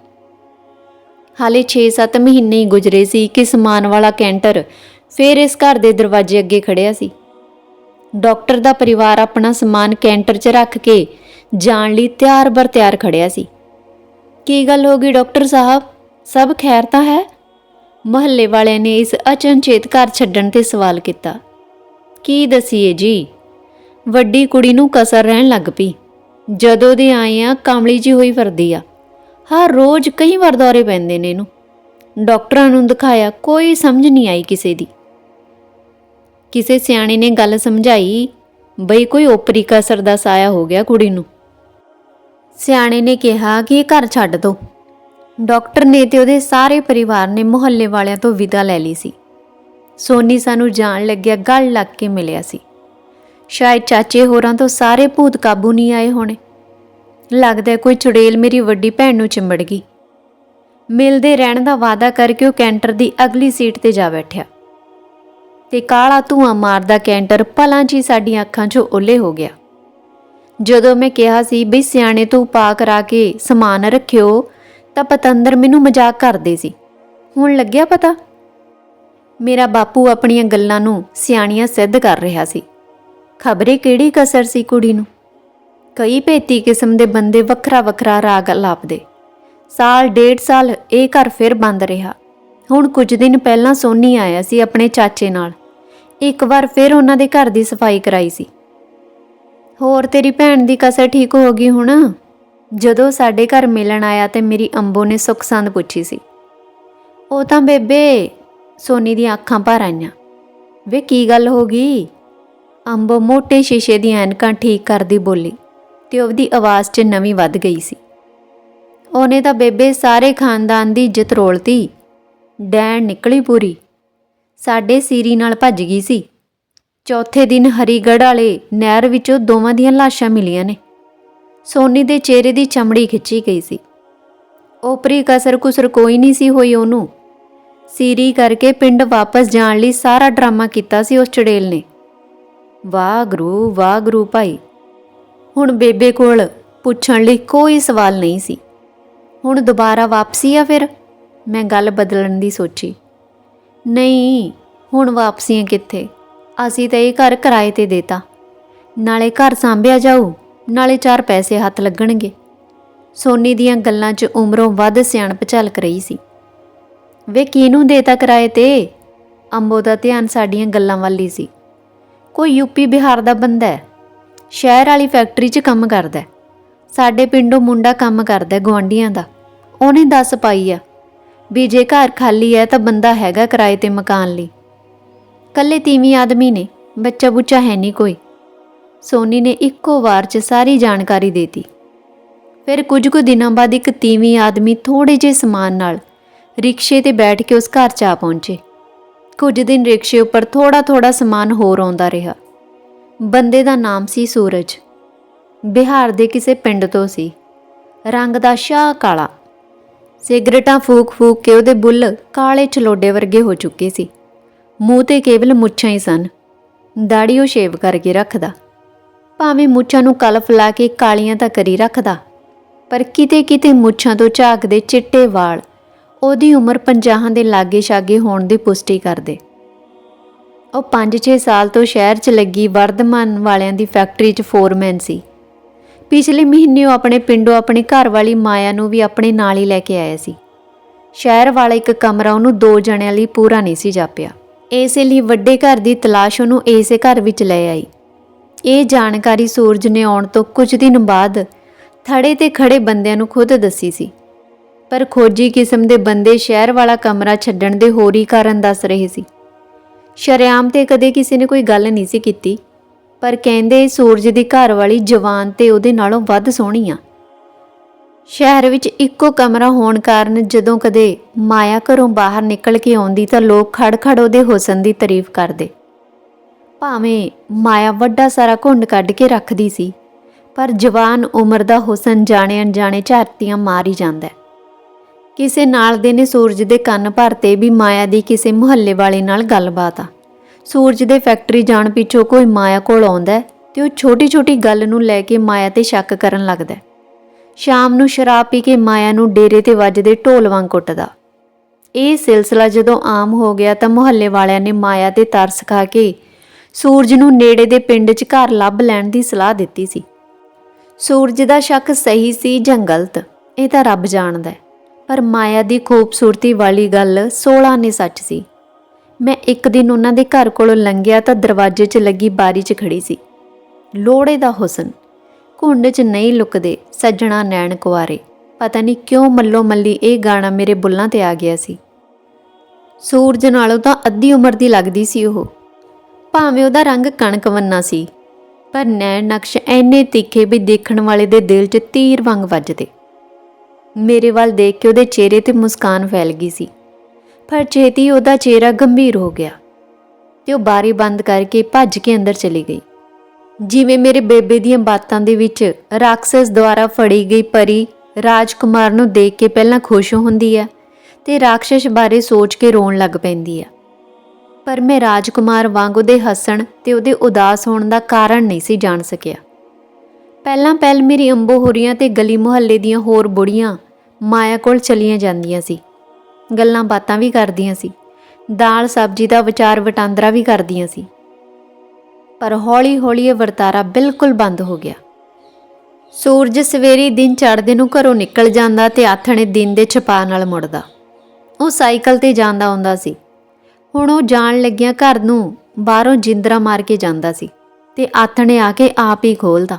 Speaker 1: ਹਾਲੇ 6-7 ਮਹੀਨੇ ਹੀ ਗੁਜ਼ਰੇ ਸੀ ਕਿ ਸਮਾਨ ਵਾਲਾ ਕੈਂਟਰ ਫੇਰ ਇਸ ਘਰ ਦੇ ਦਰਵਾਜ਼ੇ ਅੱਗੇ ਖੜਿਆ ਸੀ। ਡਾਕਟਰ ਦਾ ਪਰਿਵਾਰ ਆਪਣਾ ਸਮਾਨ ਕੈਂਟਰ 'ਚ ਰੱਖ ਕੇ ਜਾਣ ਲਈ ਤਿਆਰ ਬਰ ਤਿਆਰ ਖੜਿਆ ਸੀ। ਕੀ ਗੱਲ ਹੋ ਗਈ ਡਾਕਟਰ ਸਾਹਿਬ? ਸਭ ਖੈਰ ਤਾਂ ਹੈ? ਮਹੱਲੇ ਵਾਲਿਆਂ ਨੇ ਇਸ ਅਚਨਚੇਤ ਘਰ ਛੱਡਣ ਤੇ ਸਵਾਲ ਕੀਤਾ। ਕੀ ਦਸੀਏ ਜੀ? ਵੱਡੀ ਕੁੜੀ ਨੂੰ ਕਸਰ ਰਹਿਣ ਲੱਗ ਪਈ। ਜਦੋਂ ਦੇ ਆਏ ਆ, ਕਾਮਲੀ ਜੀ ਹੋਈ ਵਰਦੀ ਆ। ਹਰ ਰੋਜ਼ ਕਈ ਵਾਰ ਦੌਰੇ ਪੈਂਦੇ ਨੇ ਇਹਨੂੰ। ਡਾਕਟਰਾਂ ਨੂੰ ਦਿਖਾਇਆ, ਕੋਈ ਸਮਝ ਨਹੀਂ ਆਈ ਕਿਸੇ ਦੀ। ਕਿਸੇ ਸਿਆਣੇ ਨੇ ਗੱਲ ਸਮਝਾਈ, ਬਈ ਕੋਈ ਓਪਰੀ ਕਸਰ ਦਾ ਸਾਇਆ ਹੋ ਗਿਆ ਕੁੜੀ ਨੂੰ। ਸਿਆਣੇ ਨੇ ਕਿਹਾ ਕਿ ਇਹ ਘਰ ਛੱਡ ਦੋ। ਡਾਕਟਰ ਨੇ ਤੇ ਉਹਦੇ ਸਾਰੇ ਪਰਿਵਾਰ ਨੇ ਮੁਹੱਲੇ ਵਾਲਿਆਂ ਤੋਂ ਵਿਦਾ ਲੈ ਲਈ ਸੀ। ਸੋਨੀ ਸਾਨੂੰ ਜਾਣ ਲੱਗਿਆ ਗੱਲ ਲੱਗ ਕੇ ਮਿਲਿਆ ਸੀ। ਸ਼ਾਇਦ ਚਾਚੇ ਹੋਰਾਂ ਤੋਂ ਸਾਰੇ ਭੂਤ ਕਾਬੂ ਨਹੀਂ ਆਏ ਹੋਣੇ। ਲੱਗਦਾ ਕੋਈ ਚੁੜੇਲ ਮੇਰੀ ਵੱਡੀ ਭੈਣ ਨੂੰ ਚਿੰਬੜ ਗਈ। ਮਿਲਦੇ ਰਹਿਣ ਦਾ ਵਾਅਦਾ ਕਰਕੇ ਉਹ ਕੈਂਟਰ ਦੀ ਅਗਲੀ ਸੀਟ ਤੇ ਜਾ ਬੈਠਿਆ। ਤੇ ਕਾਲਾ ਧੂਆਂ ਮਾਰਦਾ ਕੈਂਟਰ ਪਲਾਂ 'ਚ ਹੀ ਸਾਡੀਆਂ ਅੱਖਾਂ 'ਚੋਂ ਓਲੇ ਹੋ ਗਿਆ। ਜਦੋਂ ਮੈਂ ਕਿਹਾ ਸੀ, ਬਈ ਸਿਆਣੇ ਤੋਂ ਪਾ ਕਰਾ ਕੇ ਸਮਾਨ ਰੱਖਿਓ ਤਾਂ ਪਤੰਦਰ ਮੈਨੂੰ ਮਜ਼ਾਕ ਕਰਦੇ ਸੀ। ਹੁਣ ਲੱਗਿਆ ਪਤਾ? ਮੇਰਾ ਬਾਪੂ ਆਪਣੀਆਂ ਗੱਲਾਂ ਨੂੰ ਸਿਆਣੀਆਂ ਸਿੱਧ ਕਰ ਰਿਹਾ ਸੀ। ਖਬਰੇ ਕਿਹੜੀ ਕਸਰ ਸੀ ਕੁੜੀ ਨੂੰ? ਕਈ ਭੇਤੀ ਕਿਸਮ ਦੇ ਬੰਦੇ ਵੱਖਰਾ ਵੱਖਰਾ ਰਾਗ ਲਾਪਦੇ। ਸਾਲ ਡੇਢ ਸਾਲ ਇਹ ਘਰ ਫਿਰ ਬੰਦ ਰਿਹਾ। ਹੁਣ ਕੁਝ ਦਿਨ ਪਹਿਲਾਂ ਸੋਨੀ ਆਇਆ ਸੀ ਆਪਣੇ ਚਾਚੇ ਨਾਲ। ਇੱਕ ਵਾਰ ਫਿਰ ਉਹਨਾਂ ਦੇ ਘਰ ਦੀ ਸਫ਼ਾਈ ਕਰਾਈ ਸੀ। ਹੋਰ ਤੇਰੀ ਭੈਣ ਦੀ ਕਸਰ ਠੀਕ ਹੋ ਗਈ ਹੁਣ? ਜਦੋਂ ਸਾਡੇ ਘਰ ਮਿਲਣ ਆਇਆ ਤੇ ਮੇਰੀ ਅੰਬੋ ਨੇ ਸੁੱਖ ਸੰਦ ਪੁੱਛੀ ਸੀ। ਉਹ ਤਾਂ ਬੇਬੇ, ਸੋਨੀ ਦੀਆਂ ਅੱਖਾਂ ਭਰ ਆਈਆਂ। ਵੇ ਕੀ ਗੱਲ ਹੋ ਗਈ? ਅੰਬੋ ਮੋਟੇ ਸ਼ੀਸ਼ੇ ਦੀਆਂ ਐਨਕਾਂ ਠੀਕ ਕਰਦੀ ਬੋਲੀ ਤੇ ਉਹਦੀ ਆਵਾਜ਼ 'ਚ ਨਵੀਂ ਵੱਧ ਗਈ ਸੀ। ਉਹਨੇ ਤਾਂ ਬੇਬੇ ਸਾਰੇ ਖਾਨਦਾਨ ਦੀ ਇੱਜ਼ਤ ਰੋਲਤੀ। ਡੈਣ ਨਿਕਲੀ ਪੂਰੀ। ਸਾਡੇ ਸੀਰੀ ਨਾਲ ਭੱਜ ਗਈ ਸੀ। ਚੌਥੇ ਦਿਨ ਹਰੀਗੜ੍ਹ ਵਾਲੇ ਨਹਿਰ ਵਿੱਚੋਂ ਦੋਵਾਂ ਦੀਆਂ ਲਾਸ਼ਾਂ ਮਿਲੀਆਂ ਨੇ। ਸੋਨੀ ਦੇ ਚਿਹਰੇ ਦੀ ਚਮੜੀ ਖਿੱਚੀ ਗਈ ਸੀ। ਓਪਰੀ ਕਸਰ ਕੁਸਰ ਕੋਈ ਨਹੀਂ ਸੀ ਹੋਈ ਉਹਨੂੰ। ਸੀਰੀ ਕਰਕੇ ਪਿੰਡ ਵਾਪਸ ਜਾਣ ਲਈ ਸਾਰਾ ਡਰਾਮਾ ਕੀਤਾ ਸੀ ਉਸ ਚੜੇਲ ਨੇ। ਵਾਹ ਗੁਰੂ ਵਾਹ ਗੁਰੂ ਭਾਈ। ਹੁਣ ਬੇਬੇ ਕੋਲ ਪੁੱਛਣ ਲਈ ਕੋਈ ਸਵਾਲ ਨਹੀਂ ਸੀ। ਹੁਣ ਦੁਬਾਰਾ ਵਾਪਸੀ ਆ ਫਿਰ? ਮੈਂ ਗੱਲ ਬਦਲਣ ਦੀ ਸੋਚੀ। ਨਹੀਂ, ਹੁਣ ਵਾਪਸੀਆਂ ਕਿੱਥੇ? ਅਸੀਂ ਤਾਂ ਇਹ ਘਰ ਕਿਰਾਏ ਤੇ ਦੇਤਾ। ਨਾਲੇ ਘਰ ਸੰਭਿਆ ਜਾਊ। ਨਾਲੇ ਚਾਰ ਪੈਸੇ ਹੱਥ ਲੱਗਣਗੇ। ਸੋਨੀ ਦੀਆਂ ਗੱਲਾਂ 'ਚ ਉਮਰੋਂ ਵੱਧ ਸਿਆਣਪ ਝਲਕ ਰਹੀ ਸੀ। ਵੇ ਕਿਹਨੂੰ ਦੇਤਾ ਕਿਰਾਏ ਤੇ? ਅੰਬੋ ਦਾ ਧਿਆਨ ਸਾਡੀਆਂ ਗੱਲਾਂ ਵੱਲ ਹੀ ਸੀ। ਕੋਈ ਯੂਪੀ ਬਿਹਾਰ ਦਾ ਬੰਦਾ ਹੈ। ਸ਼ਹਿਰ ਵਾਲੀ ਫੈਕਟਰੀ 'ਚ ਕੰਮ ਕਰਦਾ ਹੈ। ਸਾਡੇ ਪਿੰਡੋਂ ਮੁੰਡਾ ਕੰਮ ਕਰਦਾ ਗਵਾਂਡੀਆਂ ਦਾ। ਉਹਨੇ ਦੱਸ ਪਾਈ ਆ ਵੀ ਜੇ ਘਰ ਖਾਲੀ ਹੈ ਤਾਂ ਬੰਦਾ ਹੈਗਾ ਕਿਰਾਏ ਤੇ ਮਕਾਨ ਲਈ। ਕੱਲੇ ਤੀਵੀਂ ਆਦਮੀ ਨੇ ਬੱਚਾ ਬੁੱਚਾ ਹੈ ਨਹੀਂ ਕੋਈ। ਸੋਨੀ ਨੇ ਇੱਕੋ ਵਾਰ 'ਚ ਸਾਰੀ ਜਾਣਕਾਰੀ ਦੇਤੀ। ਫਿਰ ਕੁਝ ਕੁ ਦਿਨਾਂ ਬਾਅਦ ਇੱਕ ਤੀਵੀਂ ਆਦਮੀ ਥੋੜੇ ਜਿਹੇ ਸਮਾਨ ਨਾਲ ਰਿਕਸ਼ੇ ਤੇ ਬੈਠ ਕੇ ਉਸ ਘਰ 'ਚ ਆ ਪਹੁੰਚੇ। ਕੁਝ ਦਿਨ ਰਿਕਸ਼ੇ ਉੱਪਰ ਥੋੜਾ ਥੋੜਾ ਸਮਾਨ ਹੋਰ ਆਉਂਦਾ ਰਿਹਾ। ਬੰਦੇ ਦਾ ਨਾਮ ਸੀ ਸੂਰਜ। ਬਿਹਾਰ ਦੇ ਕਿਸੇ ਪਿੰਡ ਤੋਂ ਸੀ। ਰੰਗ ਦਾ ਸ਼ਾਹ ਕਾਲਾ। ਸਿਗਰਟਾਂ ਫੂਕ-ਫੂਕ ਕੇ ਉਹਦੇ ਬੁੱਲ ਕਾਲੇ ਛਲੋਡੇ ਵਰਗੇ ਹੋ ਚੁੱਕੇ ਸੀ। ਮੂੰਹ ਤੇ ਕੇਵਲ ਮੁੱਛਾਂ ਹੀ ਸਨ। ਦਾੜੀ ਉਹ ਸ਼ੇਵ ਕਰਕੇ ਰੱਖਦਾ। ਭਾਵੇਂ ਮੁੱਛਾਂ ਨੂੰ ਕਲਫ ਲਾ ਕੇ ਕਾਲੀਆਂ ਤਾਂ ਕਰੀ ਰੱਖਦਾ, ਪਰ ਕਿਤੇ-ਕਿਤੇ ਮੁੱਛਾਂ ਤੋਂ ਝਾਕਦੇ ਚਿੱਟੇ ਵਾਲ ਉਹਦੀ ਉਮਰ 50 ਦੇ ਲਾਗੇ-ਛਾਗੇ ਹੋਣ ਦੀ ਪੁਸ਼ਟੀ ਕਰਦੇ। ਉਹ 5-6 ਸਾਲ ਤੋਂ ਸ਼ਹਿਰ 'ਚ ਲੱਗੀ ਵਰਧਮਾਨ ਵਾਲਿਆਂ ਦੀ ਫੈਕਟਰੀ 'ਚ ਫੋਰਮੈਨ ਸੀ। ਪਿਛਲੇ ਮਹੀਨੇ ਉਹ ਆਪਣੇ ਪਿੰਡੋਂ ਆਪਣੇ ਘਰ ਵਾਲੀ ਮਾਇਆ ਨੂੰ ਵੀ ਆਪਣੇ ਨਾਲ ਹੀ ਲੈ ਕੇ ਆਇਆ ਸੀ। ਸ਼ਹਿਰ ਵਾਲਾ ਇੱਕ ਕਮਰਾ ਉਹਨੂੰ ਦੋ ਜਣਿਆਂ ਲਈ ਪੂਰਾ ਨਹੀਂ ਸੀ ਜਾਪਿਆ। ਇਸੇ ਲਈ ਵੱਡੇ ਘਰ ਦੀ ਤਲਾਸ਼ ਉਹਨੂੰ ਇਸੇ ਘਰ ਵਿੱਚ ਲੈ ਆਈ। ਇਹ ਜਾਣਕਾਰੀ ਸੂਰਜ ਨੇ ਆਉਣ ਤੋਂ ਕੁਝ ਦਿਨ ਬਾਅਦ ਥੜੇ ਤੇ ਖੜੇ ਬੰਦਿਆਂ ਨੂੰ ਖੁਦ ਦੱਸੀ ਸੀ। ਪਰ ਖੋਜੀ ਕਿਸਮ ਦੇ ਬੰਦੇ ਸ਼ਹਿਰ ਵਾਲਾ ਕਮਰਾ ਛੱਡਣ ਦੇ ਹੋਰ ਹੀ ਕਾਰਨ ਦੱਸ ਰਹੇ ਸੀ। ਸ਼ਰਿਆਮ ਤੇ ਕਦੇ ਕਿਸੇ ਨੇ ਕੋਈ ਗੱਲ ਨਹੀਂ ਸੀ ਕੀਤੀ, ਪਰ ਕਹਿੰਦੇ ਸੂਰਜ ਦੀ ਘਰ ਵਾਲੀ ਜਵਾਨ ਤੇ ਉਹਦੇ ਨਾਲੋਂ ਵੱਧ ਸੋਹਣੀ ਆ। ਸ਼ਹਿਰ ਵਿੱਚ ਇੱਕੋ ਕਮਰਾ ਹੋਣ ਕਾਰਨ ਜਦੋਂ ਕਦੇ ਮਾਇਆ ਘਰੋਂ ਬਾਹਰ ਨਿਕਲ ਕੇ ਆਉਂਦੀ ਤਾਂ ਲੋਕ ਖੜ-ਖੜ ਉਹਦੇ ਹੁਸਨ ਦੀ ਤਾਰੀਫ ਕਰਦੇ। ਭਾਵੇਂ ਮਾਇਆ ਵੱਡਾ ਸਾਰਾ ਘੁੰਡ ਕੱਢ ਕੇ ਰੱਖਦੀ ਸੀ, ਪਰ ਜਵਾਨ ਉਮਰ ਦਾ ਹੁਸਨ ਜਾਣੇ ਅਣਜਾਣੇ ਝਾਤੀਆਂ ਮਾਰ ਹੀ ਜਾਂਦਾ ਹੈ। ਕਿਸੇ ਨਾਲ ਦੇ ਨੇ ਸੂਰਜ ਦੇ ਕੰਨ ਭਰਤੇ ਵੀ ਮਾਇਆ ਦੀ ਕਿਸੇ ਮੁਹੱਲੇ ਵਾਲੇ ਨਾਲ ਗੱਲਬਾਤ ਆ। ਸੂਰਜ ਦੇ ਫੈਕਟਰੀ ਜਾਣ ਪਿੱਛੋਂ ਕੋਈ ਮਾਇਆ ਕੋਲ ਆਉਂਦਾ ਹੈ ਤੇ ਉਹ ਛੋਟੀ-ਛੋਟੀ ਗੱਲ ਨੂੰ ਲੈ ਕੇ ਮਾਇਆ ਤੇ ਸ਼ੱਕ ਕਰਨ ਲੱਗਦਾ ਸ਼ਾਮ ਨੂੰ ਸ਼ਰਾਬ ਪੀ ਕੇ ਮਾਇਆ ਨੂੰ ਡੇਰੇ ਤੇ ਵੱਜਦੇ ਢੋਲ ਵਾਂਗ ਕੁੱਟਦਾ। ਇਹ ਸਿਲਸਿਲਾ ਜਦੋਂ ਆਮ ਹੋ ਗਿਆ ਤਾਂ ਮੁਹੱਲੇ ਵਾਲਿਆਂ ਨੇ ਮਾਇਆ ਤੇ ਤਰਸ ਖਾ ਕੇ ਸੂਰਜ ਨੂੰ ਨੇੜੇ ਦੇ ਪਿੰਡ 'ਚ ਘਰ ਲੱਭ ਲੈਣ ਦੀ ਸਲਾਹ ਦਿੱਤੀ ਸੀ। ਸੂਰਜ ਦਾ ਸ਼ੱਕ ਸਹੀ ਸੀ ਜਾਂ ਗਲਤ, ਇਹ ਤਾਂ ਰੱਬ ਜਾਣਦਾ ਹੈ। ਪਰ ਮਾਇਆ ਦੀ ਖੂਬਸੂਰਤੀ ਵਾਲੀ ਗੱਲ 16 ਨੇ ਸੱਚ ਸੀ। ਮੈਂ ਇੱਕ ਦਿਨ ਉਹਨਾਂ ਦੇ ਘਰ ਕੋਲੋਂ ਲੰਘਿਆ ਤਾਂ ਦਰਵਾਜ਼ੇ 'ਚ ਲੱਗੀ ਬਾਰੀ 'ਚ ਖੜੀ ਸੀ। ਲੋੜੇ ਦਾ ਹੁਸਨ, ਘੁੰਡ 'ਚ ਨਹੀਂ ਲੁਕਦੇ ਸੱਜਣਾ ਨੈਣ ਕੁਆਰੇ ਪਤਾ ਨਹੀਂ ਕਿਉਂ ਮੱਲੋ ਮੱਲੀ ਇਹ ਗਾਣਾ ਮੇਰੇ ਬੁੱਲਾਂ ਤੇ ਆ ਗਿਆ ਸੀ। ਸੂਰਜ ਨਾਲੋਂ ਤਾਂ ਅੱਧੀ ਉਮਰ ਦੀ ਲੱਗਦੀ ਸੀ ਉਹ। ਭਾਵੇਂ ਉਹਦਾ ਰੰਗ ਕਣਕ ਵੰਨਾ ਸੀ, ਪਰ ਨੈਣ ਨਕਸ਼ ਐਨੇ ਤਿੱਖੇ ਵੀ ਦੇਖਣ ਵਾਲੇ ਦੇ ਦਿਲ 'ਚ ਤੀਰ ਵਾਂਗ ਵੱਜਦੇ। ਮੇਰੇ ਵੱਲ ਦੇਖ ਕੇ ਉਹਦੇ ਚਿਹਰੇ ਤੇ ਮੁਸਕਾਨ ਫੈਲ ਗਈ ਸੀ, ਪਰ ਛੇਤੀ ਉਹਦਾ ਚਿਹਰਾ ਗੰਭੀਰ ਹੋ ਗਿਆ ਤੇ ਉਹ ਬਾਰੀ ਬੰਦ ਕਰਕੇ ਭੱਜ ਕੇ ਅੰਦਰ ਚਲੀ ਗਈ। ਜਿਵੇਂ ਮੇਰੇ ਬੇਬੇ ਦੀਆਂ ਬਾਤਾਂ ਦੇ ਵਿੱਚ ਰਾਖਸਸ ਦੁਆਰਾ ਫੜੀ ਗਈ ਪਰੀ ਰਾਜਕੁਮਾਰ ਨੂੰ ਦੇਖ ਕੇ ਪਹਿਲਾਂ ਖੁਸ਼ ਹੁੰਦੀ ਹੈ ਤੇ ਰਾਖਸ਼ ਬਾਰੇ ਸੋਚ ਕੇ ਰੋਣ ਲੱਗ ਪੈਂਦੀ ਹੈ। ਪਰ ਮੈਂ ਰਾਜਕੁਮਾਰ ਵਾਂਗ ਉਹਦੇ ਹੱਸਣ ਤੇ ਉਹਦੇ ਉਦਾਸ ਹੋਣ ਦਾ ਕਾਰਨ ਨਹੀਂ ਸੀ ਜਾਣ ਸਕਿਆ। ਪਹਿਲਾਂ ਪਹਿਲ ਮੇਰੀ ਅੰਬੋ ਹੋਰੀਆਂ ਤੇ ਗਲੀ ਮੁਹੱਲੇ ਦੀਆਂ ਹੋਰ ਬੁੜੀਆਂ ਮਾਇਆ ਕੋਲ ਚਲੀਆਂ ਜਾਂਦੀਆਂ ਸੀ। ਗੱਲਾਂ ਬਾਤਾਂ ਵੀ ਕਰਦੀਆਂ ਸੀ। ਦਾਲ ਸਬਜ਼ੀ ਦਾ ਵਿਚਾਰ ਵਟਾਂਦਰਾ ਵੀ ਕਰਦੀਆਂ ਸੀ। ਪਰ ਹੌਲੀ-ਹੌਲੀ ਇਹ ਵਰਤਾਰਾ ਬਿਲਕੁਲ ਬੰਦ ਹੋ ਗਿਆ। ਸੂਰਜ ਸਵੇਰੇ ਦਿਨ ਚੜ੍ਹਦੇ ਨੂੰ ਘਰੋਂ ਨਿਕਲ ਜਾਂਦਾ ਤੇ ਆਥਣੇ ਦਿਨ ਦੇ ਛਪਾ ਨਾਲ ਮੁੜਦਾ। ਉਹ ਸਾਈਕਲ ਤੇ ਜਾਂਦਾ ਆਉਂਦਾ ਸੀ। ਹੁਣ ਉਹ ਜਾਣ ਲੱਗਿਆ ਘਰ ਨੂੰ, ਬਾਹਰੋਂ ਜਿੰਦਰਾ ਮਾਰ ਕੇ ਜਾਂਦਾ ਸੀ ਤੇ ਆਥਣੇ ਆ ਕੇ ਆਪ ਹੀ ਖੋਲਦਾ।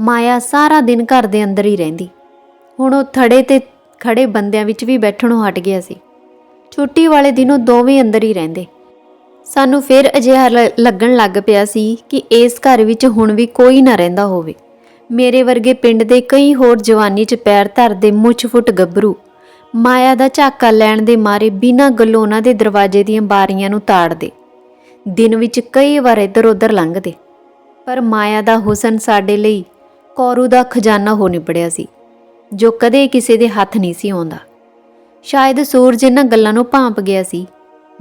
Speaker 1: ਮਾਇਆ ਸਾਰਾ ਦਿਨ ਘਰ ਦੇ ਅੰਦਰ ਹੀ ਰਹਿੰਦੀ। ਹੁਣ ਉਹ ਥੜੇ ਤੇ ਖੜੇ ਬੰਦਿਆਂ ਵਿੱਚ ਵੀ ਬੈਠਣੋਂ ਹਟ ਗਿਆ ਸੀ। ਛੁੱਟੀ ਵਾਲੇ ਦਿਨ ਉਹ ਦੋਵੇਂ ਅੰਦਰ ਹੀ ਰਹਿੰਦੇ। ਸਾਨੂੰ ਫਿਰ ਅਜਿਹਾ ਲ- ਲੱਗਣ ਲੱਗ ਪਿਆ ਸੀ ਕਿ ਇਸ ਘਰ ਵਿੱਚ ਹੁਣ ਵੀ ਕੋਈ ਨਾ ਰਹਿੰਦਾ ਹੋਵੇ। ਮੇਰੇ ਵਰਗੇ ਪਿੰਡ ਦੇ ਕਈ ਹੋਰ ਜਵਾਨੀ 'ਚ ਪੈਰ ਧਰਦੇ ਮੁੱਛ ਫੁੱਟ ਗੱਭਰੂ ਮਾਇਆ ਦਾ ਝਾਕਾ ਲੈਣ ਦੇ ਮਾਰੇ ਬਿਨਾਂ ਗੱਲੋਂ ਉਹਨਾਂ ਦੇ ਦਰਵਾਜ਼ੇ ਦੀਆਂ ਬਾਰੀਆਂ ਨੂੰ ਤਾੜਦੇ। ਦਿਨ ਵਿੱਚ ਕਈ ਵਾਰ ਇੱਧਰ-ਉੱਧਰ ਲੰਘਦੇ। ਪਰ ਮਾਇਆ ਦਾ ਹੁਸਨ ਸਾਡੇ ਲਈ ਕੌਰੂ ਦਾ ਖਜ਼ਾਨਾ ਹੋ ਨਿਬੜਿਆ ਸੀ, ਜੋ ਕਦੇ ਕਿਸੇ ਦੇ ਹੱਥ ਨਹੀਂ ਸੀ ਆਉਂਦਾ। ਸ਼ਾਇਦ ਸੂਰਜ ਇਹਨਾਂ ਗੱਲਾਂ ਨੂੰ ਭਾਂਪ ਗਿਆ ਸੀ,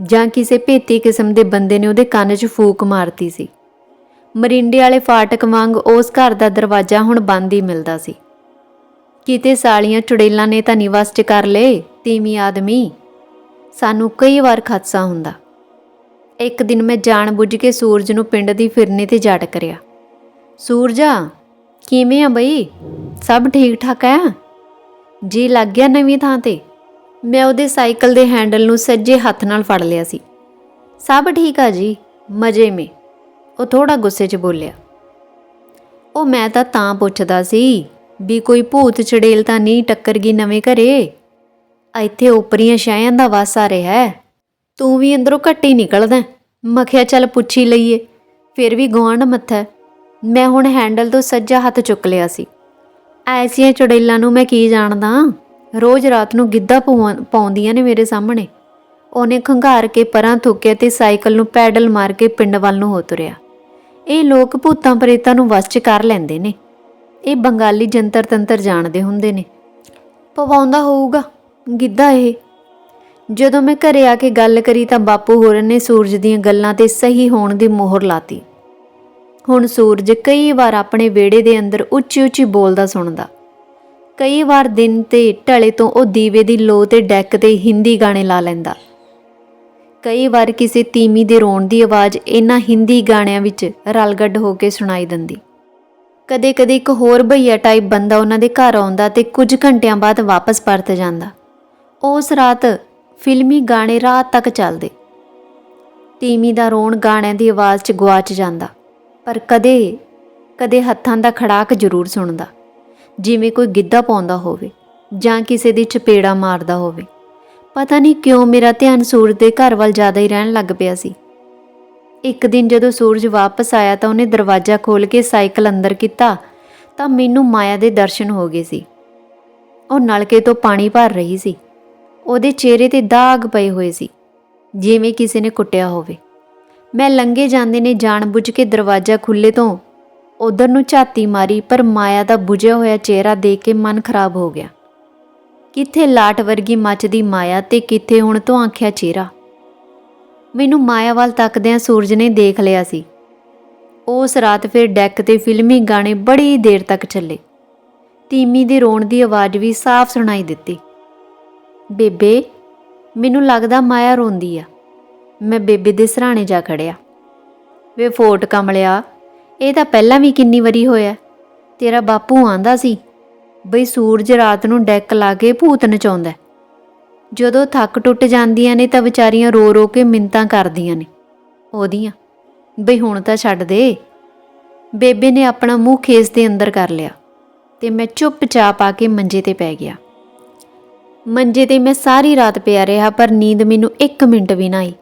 Speaker 1: ਜਾਂ ਕਿਸੇ ਭੇਤੀ ਕਿਸਮ ਦੇ ਬੰਦੇ ਨੇ ਉਹਦੇ ਕੰਨ 'ਚ ਫੂਕ ਮਾਰਤੀ ਸੀ। ਮਰਿੰਡੇ ਵਾਲੇ ਫਾਟਕ ਵਾਂਗ ਉਸ ਘਰ ਦਾ ਦਰਵਾਜ਼ਾ ਹੁਣ ਬੰਦ ਹੀ ਮਿਲਦਾ ਸੀ। ਕਿਤੇ ਸਾਲੀਆਂ ਚੁੜੇਲਾਂ ਨੇ ਤਾਂ ਨਿਵਾਸ ਚ ਕਰ ਲਏ, ਤੀਵੀਂ ਆਦਮੀ। ਸਾਨੂੰ ਕਈ ਵਾਰ ਖਦਸਾ ਹੁੰਦਾ। ਇੱਕ ਦਿਨ ਮੈਂ ਜਾਣ ਬੁੱਝ ਕੇ ਸੂਰਜ ਨੂੰ ਪਿੰਡ ਦੀ ਫਿਰਨੇ ਤੇ ਜੜ ਕਰਿਆ। ਸੂਰਜਾ, ਕਿਵੇਂ ਆ ਬਈ? ਸਭ ਠੀਕ ਠਾਕ ਆ ਜੀ ਲੱਗ ਗਿਆ ਨਵੀਂ ਥਾਂ ਤੇ। ਮੈਂ ਉਹਦੇ ਸਾਈਕਲ ਦੇ ਹੈਂਡਲ ਨੂੰ ਸੱਜੇ ਹੱਥ ਨਾਲ ਫੜ ਲਿਆ ਸੀ। ਸਭ ਠੀਕ ਆ ਜੀ, ਮਜੇ ਮੇ। ਉਹ ਥੋੜਾ ਗੁੱਸੇ 'ਚ ਬੋਲਿਆ। ਉਹ ਮੈਂ ਤਾਂ ਤਾਂ ਪੁੱਛਦਾ ਸੀ ਵੀ ਕੋਈ ਭੂਤ ਚੜੇਲ ਤਾਂ ਨਹੀਂ ਟੱਕਰ ਗਈ ਨਵੇਂ ਘਰੇ? ਇੱਥੇ ਉਪਰੀਆਂ ਛਾਇਆਂ ਦਾ ਵਾਸਾ ਰਿਹਾ ਹੈ। ਤੂੰ ਵੀ ਅੰਦਰੋਂ ਘੱਟੀ ਨਿਕਲਦਾ ਮਖਿਆ ਚੱਲ ਪੁੱਛੀ ਲਈਏ। ਫਿਰ ਵੀ ਗਵਾਂਢ ਮੱਥਾ ਮੈਂ ਹੁਣ ਹੈਂਡਲ ਤੋਂ ਸੱਜਾ ਹੱਥ ਚੁੱਕ ਲਿਆ ਸੀ। ਐਸੀਆਂ ਚੁੜੇਲਾਂ ਨੂੰ ਮੈਂ ਕੀ ਜਾਣਦਾ? ਰੋਜ਼ ਰਾਤ ਨੂੰ ਗਿੱਧਾ ਪਵਾਉਂ- ਪਾਉਂਦੀਆਂ ਨੇ ਮੇਰੇ ਸਾਹਮਣੇ। ਉਹਨੇ ਖੰਘਾਰ ਕੇ ਪਰਾਂ ਥੁੱਕਿਆ ਤੇ ਸਾਈਕਲ ਨੂੰ ਪੈਡਲ ਮਾਰ ਕੇ ਪਿੰਡ ਵੱਲ ਨੂੰ ਹੋ ਤੁਰਿਆ। ਇਹ ਲੋਕ ਭੂਤਾਂ ਪ੍ਰੇਤਾਂ ਨੂੰ ਵਸ ਚ ਕਰ ਲੈਂਦੇ ਨੇ। ਇਹ ਬੰਗਾਲੀ ਜੰਤਰ ਤੰਤਰ ਜਾਣਦੇ ਹੁੰਦੇ ਨੇ। ਪਵਾਉਂਦਾ ਹੋਊਗਾ, ਗਿੱਧਾ ਇਹ। ਜਦੋਂ ਮੈਂ ਘਰੇ ਆ ਕੇ ਗੱਲ ਕਰੀ ਤਾਂ ਬਾਪੂ ਹੋਰਾਂ ਨੇ ਸੂਰਜ ਦੀਆਂ ਗੱਲਾਂ ਤੇ ਸਹੀ ਹੋਣ ਦੀ ਮੋਹਰ ਲਾਤੀ। ਹੁਣ ਸੂਰਜ ਕਈ ਵਾਰ ਆਪਣੇ ਵਿਹੜੇ ਦੇ ਅੰਦਰ ਉੱਚੀ ਉੱਚੀ ਬੋਲਦਾ ਸੁਣਦਾ। ਕਈ ਵਾਰ ਦਿਨ ਤੇ ਢਲੇ ਤੋਂ ਉਹ ਦੀਵੇ ਦੀ ਲੋ ਤੇ ਡੈਕ ਤੇ ਹਿੰਦੀ ਗਾਣੇ ਲਾ ਲੈਂਦਾ। ਕਈ ਵਾਰ ਕਿਸੇ ਤੀਮੀ ਦੇ ਰੋਣ ਦੀ ਆਵਾਜ਼ ਇਹਨਾਂ ਹਿੰਦੀ ਗਾਣਿਆਂ ਵਿੱਚ ਰਲਗੱਡ ਹੋ ਕੇ ਸੁਣਾਈ ਦਿੰਦੀ। ਕਦੇ-ਕਦੇ ਇੱਕ ਹੋਰ ਭਈਆ ਟਾਈਪ ਬੰਦਾ ਉਹਨਾਂ ਦੇ ਘਰ ਆਉਂਦਾ ਤੇ ਕੁਝ ਘੰਟਿਆਂ ਬਾਅਦ ਵਾਪਸ ਪਰਤ ਜਾਂਦਾ। ਉਸ ਰਾਤ ਫਿਲਮੀ ਗਾਣੇ ਰਾਤ ਤੱਕ ਚੱਲਦੇ। ਤੀਮੀ ਦਾ ਰੋਣ ਗਾਣਿਆਂ ਦੀ ਆਵਾਜ਼ 'ਚ ਗਵਾਚ ਜਾਂਦਾ, ਪਰ ਕਦੇ ਕਦੇ ਹੱਥਾਂ ਦਾ ਖੜਾਕ ਜ਼ਰੂਰ ਸੁਣਦਾ। ਜਿਵੇਂ ਕੋਈ ਗਿੱਧਾ ਪਾਉਂਦਾ ਹੋਵੇ ਜਾਂ ਕਿਸੇ ਦੀ ਚਪੇੜਾ ਮਾਰਦਾ ਹੋਵੇ। ਪਤਾ ਨਹੀਂ ਕਿਉਂ ਮੇਰਾ ਧਿਆਨ ਸੂਰਜ ਦੇ ਘਰ ਵੱਲ ਜ਼ਿਆਦਾ ਹੀ ਰਹਿਣ ਲੱਗ ਪਿਆ ਸੀ। ਇੱਕ ਦਿਨ ਜਦੋਂ ਸੂਰਜ ਵਾਪਸ ਆਇਆ ਤਾਂ ਉਹਨੇ ਦਰਵਾਜ਼ਾ ਖੋਲ੍ਹ ਕੇ ਸਾਈਕਲ ਅੰਦਰ ਕੀਤਾ, ਤਾਂ ਮੈਨੂੰ ਮਾਇਆ ਦੇ ਦਰਸ਼ਨ ਹੋ ਗਏ ਸੀ। ਉਹ ਨਲਕੇ ਤੋਂ ਪਾਣੀ ਭਰ ਰਹੀ ਸੀ। ਉਹਦੇ ਚਿਹਰੇ ਤੇ ਦਾਗ ਪਏ ਹੋਏ ਸੀ, ਜਿਵੇਂ ਕਿਸੇ ਨੇ ਕੁੱਟਿਆ ਹੋਵੇ। ਮੈਂ ਲੰਗੇ ਜਾਂਦੇ ਨੇ ਜਾਣਬੁੱਝ ਕੇ ਦਰਵਾਜ਼ਾ ਖੁੱਲੇ ਤੋਂ ਉਧਰ ਨੂੰ ਝਾਤੀ ਮਾਰੀ, ਪਰ ਮਾਇਆ ਦਾ ਬੁਝਿਆ ਹੋਇਆ ਚਿਹਰਾ ਦੇਖ ਕੇ ਮਨ ਖਰਾਬ ਹੋ ਗਿਆ। ਕਿੱਥੇ ਲਾਟ ਵਰਗੀ ਮੱਚਦੀ ਮਾਇਆ ਤੇ ਕਿੱਥੇ ਹੁਣ ਤੋਂ ਆਖਿਆ ਚਿਹਰਾ। ਮੈਨੂੰ ਮਾਇਆ ਵੱਲ ਤੱਕਦਿਆਂ ਸੂਰਜ ਨੇ ਦੇਖ ਲਿਆ ਸੀ। ਉਸ ਰਾਤ ਫਿਰ ਡੈਕ ਤੇ ਫਿਲਮੀ ਗਾਣੇ ਬੜੀ ਦੇਰ ਤੱਕ ਚੱਲੇ। ਤੀਮੀ ਦੇ ਰੋਣ ਦੀ ਆਵਾਜ਼ ਵੀ ਸਾਫ਼ ਸੁਣਾਈ ਦਿੱਤੀ। ਬੇਬੇ, ਮੈਨੂੰ ਲੱਗਦਾ ਮਾਇਆ ਰੋਂਦੀ ਆ। ਮੈਂ ਬੇਬੇ ਦੇ ਸਰਾਣੇ ਜਾ ਖੜਿਆ। ਵੇ ਫੋਟ ਕਮਲਿਆ, ਇਹ ਤਾਂ ਪਹਿਲਾਂ ਵੀ ਕਿੰਨੀ ਵਾਰੀ ਹੋਇਆ। ਤੇਰਾ ਬਾਪੂ ਆਂਦਾ ਸੀ, ਬਈ ਸੂਰਜ ਰਾਤ ਨੂੰ ਡੈਕ ਲਾ ਕੇ ਭੂਤ ਨਚਾਉਂਦਾ। ਜਦੋਂ ਥੱਕ ਟੁੱਟ ਜਾਂਦੀਆਂ ਨੇ ਤਾਂ ਵਿਚਾਰੀਆਂ ਰੋ ਰੋ ਕੇ ਮਿੰਤਾਂ ਕਰਦੀਆਂ ਨੇ। ਉਹਦੀਆਂ, ਬਈ ਹੁਣ ਤਾਂ ਛੱਡ ਦੇ। ਬੇਬੇ ਨੇ ਆਪਣਾ ਮੂੰਹ ਖੇਸ ਦੇ ਅੰਦਰ ਕਰ ਲਿਆ ਤੇ ਮੈਂ ਚੁੱਪਚਾਪ ਆ ਕੇ ਮੰਜੇ ਤੇ ਪੈ ਗਿਆ। ਮੰਜੇ ਤੇ ਮੈਂ ਸਾਰੀ ਰਾਤ ਪਿਆ ਰਿਹਾ, ਪਰ ਨੀਂਦ ਮੈਨੂੰ 1 ਮਿੰਟ ਵੀ ਨਾ ਆਈ।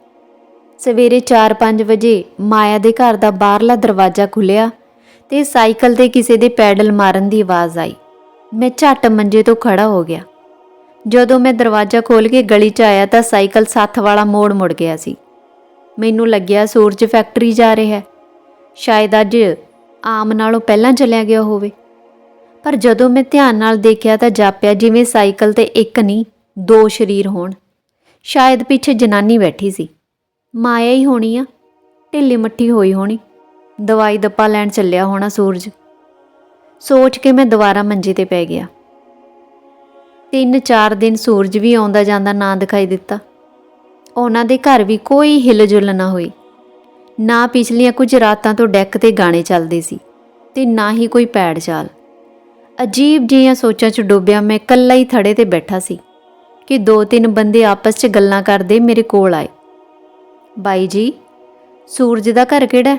Speaker 1: ਸਵੇਰੇ 4-5 ਵਜੇ ਮਾਇਆ ਦੇ ਘਰ ਦਾ ਬਾਹਰਲਾ ਦਰਵਾਜ਼ਾ ਖੁੱਲਿਆ ਤੇ ਸਾਈਕਲ ਤੇ ਕਿਸੇ ਦੇ ਪੈਡਲ ਮਾਰਨ ਦੀ ਆਵਾਜ਼ ਆਈ। ਮੈਂ ਝੱਟ ਮੰਜੇ ਤੋਂ ਖੜਾ ਹੋ ਗਿਆ। ਜਦੋਂ ਮੈਂ ਦਰਵਾਜ਼ਾ ਖੋਲ ਕੇ ਗਲੀ 'ਚ ਆਇਆ ਤਾਂ ਸਾਈਕਲ ਸੱਥ ਵਾਲਾ ਮੋੜ ਮੁੜ ਗਿਆ ਸੀ। ਮੈਨੂੰ ਲੱਗਿਆ ਸੂਰਜ ਫੈਕਟਰੀ ਜਾ ਰਿਹਾ ਹੈ। ਸ਼ਾਇਦ ਅੱਜ ਆਮ ਨਾਲੋਂ ਪਹਿਲਾਂ ਚਲਿਆ ਗਿਆ ਹੋਵੇ। ਪਰ ਜਦੋਂ ਮੈਂ ਧਿਆਨ ਨਾਲ ਦੇਖਿਆ ਤਾਂ ਜਾਪਿਆ ਜਿਵੇਂ ਸਾਈਕਲ ਤੇ ਇੱਕ ਨਹੀਂ, ਦੋ ਸਰੀਰ ਹੋਣ। ਸ਼ਾਇਦ ਪਿੱਛੇ ਜਨਾਨੀ ਬੈਠੀ ਸੀ। ਮਾਇਆ ਹੀ ਹੋਣੀ ਆ, ਢਿੱਲੀ ਮੱਠੀ ਹੋਈ ਹੋਣੀ। ਦਵਾਈ ਦੱਪਾ ਲੈਣ ਚੱਲਿਆ ਹੋਣਾ ਸੂਰਜ। ਸੋਚ ਕੇ ਮੈਂ ਦੁਬਾਰਾ ਮੰਜੇ ਤੇ ਪੈ ਗਿਆ। ਤਿੰਨ ਚਾਰ ਦਿਨ ਸੂਰਜ ਵੀ ਆਉਂਦਾ ਜਾਂਦਾ ਨਾ ਦਿਖਾਈ ਦਿੱਤਾ। ਉਹਨਾਂ ਦੇ ਘਰ ਵੀ ਕੋਈ ਹਿਲਜੁਲ ਨਾ ਹੋਈ ਨਾ ਪਿਛਲੀਆਂ ਕੁਝ ਰਾਤਾਂ ਤੋਂ ਡੈਕ ਤੇ ਗਾਣੇ ਚੱਲਦੇ ਸੀ ਤੇ ਨਾ ਹੀ ਕੋਈ ਪੈੜ ਚਾਲ। ਅਜੀਬ ਜਿਹੀਆਂ ਸੋਚਾਂ 'ਚ ਡੁੱਬਿਆ ਮੈਂ ਇਕੱਲਾ ਹੀ ਥੜੇ ਤੇ ਬੈਠਾ ਸੀ ਕਿ ਦੋ ਤਿੰਨ ਬੰਦੇ ਆਪਸ 'ਚ ਗੱਲਾਂ ਕਰਦੇ ਮੇਰੇ ਕੋਲ ਆਏ। ਬਾਈ ਜੀ, ਸੂਰਜ ਦਾ ਘਰ ਕਿਹੜਾ?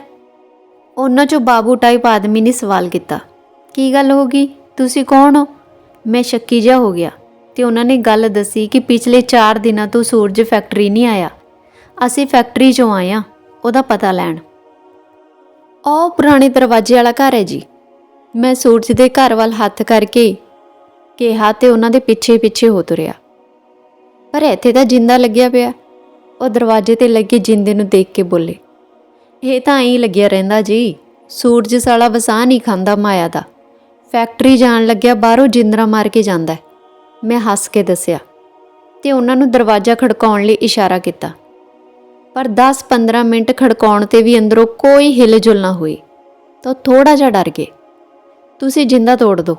Speaker 1: ਉਹਨਾਂ 'ਚੋਂ ਬਾਬੂ ਟਾਈਪ ਆਦਮੀ ਨੇ ਸਵਾਲ ਕੀਤਾ। ਕੀ ਗੱਲ ਹੋ ਗਈ? ਤੁਸੀਂ ਕੌਣ ਹੋ? ਮੈਂ ਸ਼ੱਕੀ ਜਿਹਾ ਹੋ ਗਿਆ। ਤੇ ਉਹਨਾਂ ਨੇ ਗੱਲ ਦੱਸੀ ਕਿ ਪਿਛਲੇ 4 ਦਿਨਾਂ ਤੋਂ ਸੂਰਜ ਫੈਕਟਰੀ ਨਹੀਂ ਆਇਆ। ਅਸੀਂ ਫੈਕਟਰੀ 'ਚੋਂ ਆਏ ਆ ਉਹਦਾ ਪਤਾ ਲੈਣ। ਉਹ ਪੁਰਾਣੇ ਦਰਵਾਜ਼ੇ ਵਾਲਾ ਘਰ ਹੈ ਜੀ। ਮੈਂ ਸੂਰਜ ਦੇ ਘਰ ਵੱਲ ਹੱਥ ਕਰਕੇ ਕਿਹਾ ਤੇ ਉਹਨਾਂ ਦੇ ਪਿੱਛੇ ਪਿੱਛੇ ਹੋ ਤੁਰਿਆ। ਪਰ ਇੱਥੇ ਤਾਂ ਜਿੰਦਾ ਲੱਗਿਆ ਪਿਆ। ਉਹ ਦਰਵਾਜ਼ੇ ਤੇ ਲੱਗੇ ਜਿੰਦੇ ਨੂੰ ਦੇਖ ਕੇ ਬੋਲੇ, ਇਹ ਤਾਂ ਐਂ ਲੱਗਿਆ ਰਹਿੰਦਾ ਜੀ। ਸੂਰਜ ਸਾਲਾ ਵਸਾਹ ਨਹੀਂ ਖਾਂਦਾ ਮਾਇਆ ਦਾ। ਫੈਕਟਰੀ ਜਾਣ ਲੱਗਿਆ ਬਾਹਰੋਂ ਜਿੰਦਰਾ ਮਾਰ ਕੇ ਜਾਂਦਾ ਹੈ। ਮੈਂ ਹੱਸ ਕੇ ਦੱਸਿਆ ਤੇ ਉਹਨਾਂ ਨੂੰ ਦਰਵਾਜ਼ਾ ਖੜਕਾਉਣ ਲਈ ਇਸ਼ਾਰਾ ਕੀਤਾ। ਪਰ 10-15 ਮਿੰਟ ਖੜਕਾਉਣ ਤੇ ਵੀ ਅੰਦਰੋਂ ਕੋਈ ਹਿਲਜੁਲ ਨਾ ਹੋਈ ਤਾਂ ਥੋੜਾ ਜਿਹਾ ਡਰ ਗਏ। ਤੁਸੀਂ ਜਿੰਦਾ ਤੋੜ ਦਿਓ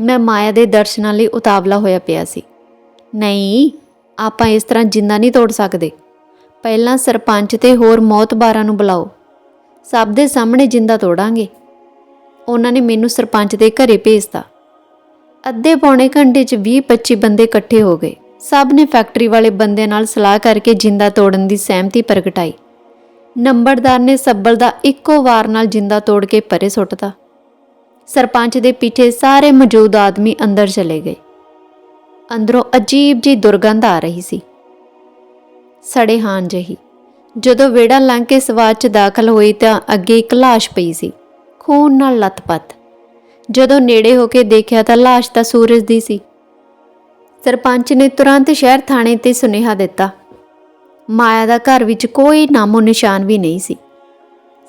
Speaker 1: ਮੈਂ ਮਾਇਆ ਦੇ ਦਰਸ਼ਨਾਂ ਲਈ ਉਤਾਵਲਾ ਹੋਇਆ ਪਿਆ ਸੀ। ਨਹੀਂ, ਆਪਾਂ ਇਸ ਤਰ੍ਹਾਂ ਜਿੰਦਾ ਨਹੀਂ ਤੋੜ ਸਕਦੇ। ਪਹਿਲਾਂ ਸਰਪੰਚ ਤੇ ਹੋਰ ਮੌਤਬਾਰਾਂ ਨੂੰ ਬੁਲਾਓ। ਸਭ ਦੇ ਸਾਹਮਣੇ ਜਿੰਦਾ ਤੋੜਾਂਗੇ। ਉਹਨਾਂ ਨੇ ਮੈਨੂੰ ਸਰਪੰਚ ਦੇ ਘਰੇ ਭੇਜਤਾ। ਅੱਧੇ ਪੌਣੇ ਘੰਟੇ 'ਚ 20-25 ਬੰਦੇ ਇਕੱਠੇ ਹੋ ਗਏ। ਸਭ ਨੇ ਫੈਕਟਰੀ ਵਾਲੇ ਬੰਦੇ ਨਾਲ ਸਲਾਹ ਕਰਕੇ ਜਿੰਦਾ ਤੋੜਨ ਦੀ ਸਹਿਮਤੀ ਪ੍ਰਗਟਾਈ। ਨੰਬਰਦਾਰ ਨੇ ਸੱਬਲ ਦਾ ਇੱਕੋ ਵਾਰ ਨਾਲ ਜਿੰਦਾ ਤੋੜ ਕੇ ਪਰੇ ਸੁੱਟਤਾ। ਸਰਪੰਚ ਦੇ ਪਿੱਛੇ ਸਾਰੇ ਮੌਜੂਦ ਆਦਮੀ ਅੰਦਰ ਚਲੇ ਗਏ। ਅੰਦਰੋਂ ਅਜੀਬ ਜੀ ਦੁਰਗੰਧ ਆ ਰਹੀ ਸੀ। ਸੜੇ ਹਾਂ ਜਹੀ। ਜਦੋਂ ਵੇੜਾ ਲੰਘ ਕੇ ਸਵਾਦ 'ਚ ਦਾਖਲ ਹੋਈ ਤਾਂ ਅੱਗੇ ਇੱਕ ਲਾਸ਼ ਪਈ ਸੀ। ਖੂਨ ਨਾਲ ਲੱਥਪੱਥ ਜਦੋਂ ਨੇੜੇ ਹੋ ਕੇ ਦੇਖਿਆ ਤਾਂ ਲਾਸ਼ ਤਾਂ ਸੂਰਜ ਦੀ ਸੀ। ਸਰਪੰਚ ਨੇ ਤੁਰੰਤ ਸ਼ਹਿਰ ਥਾਣੇ ਤੇ ਸੁਨੇਹਾ ਦਿੱਤਾ। ਮਾਇਆ ਦਾ ਘਰ ਵਿੱਚ ਕੋਈ ਨਾਮੋ ਨਿਸ਼ਾਨ ਵੀ ਨਹੀਂ ਸੀ।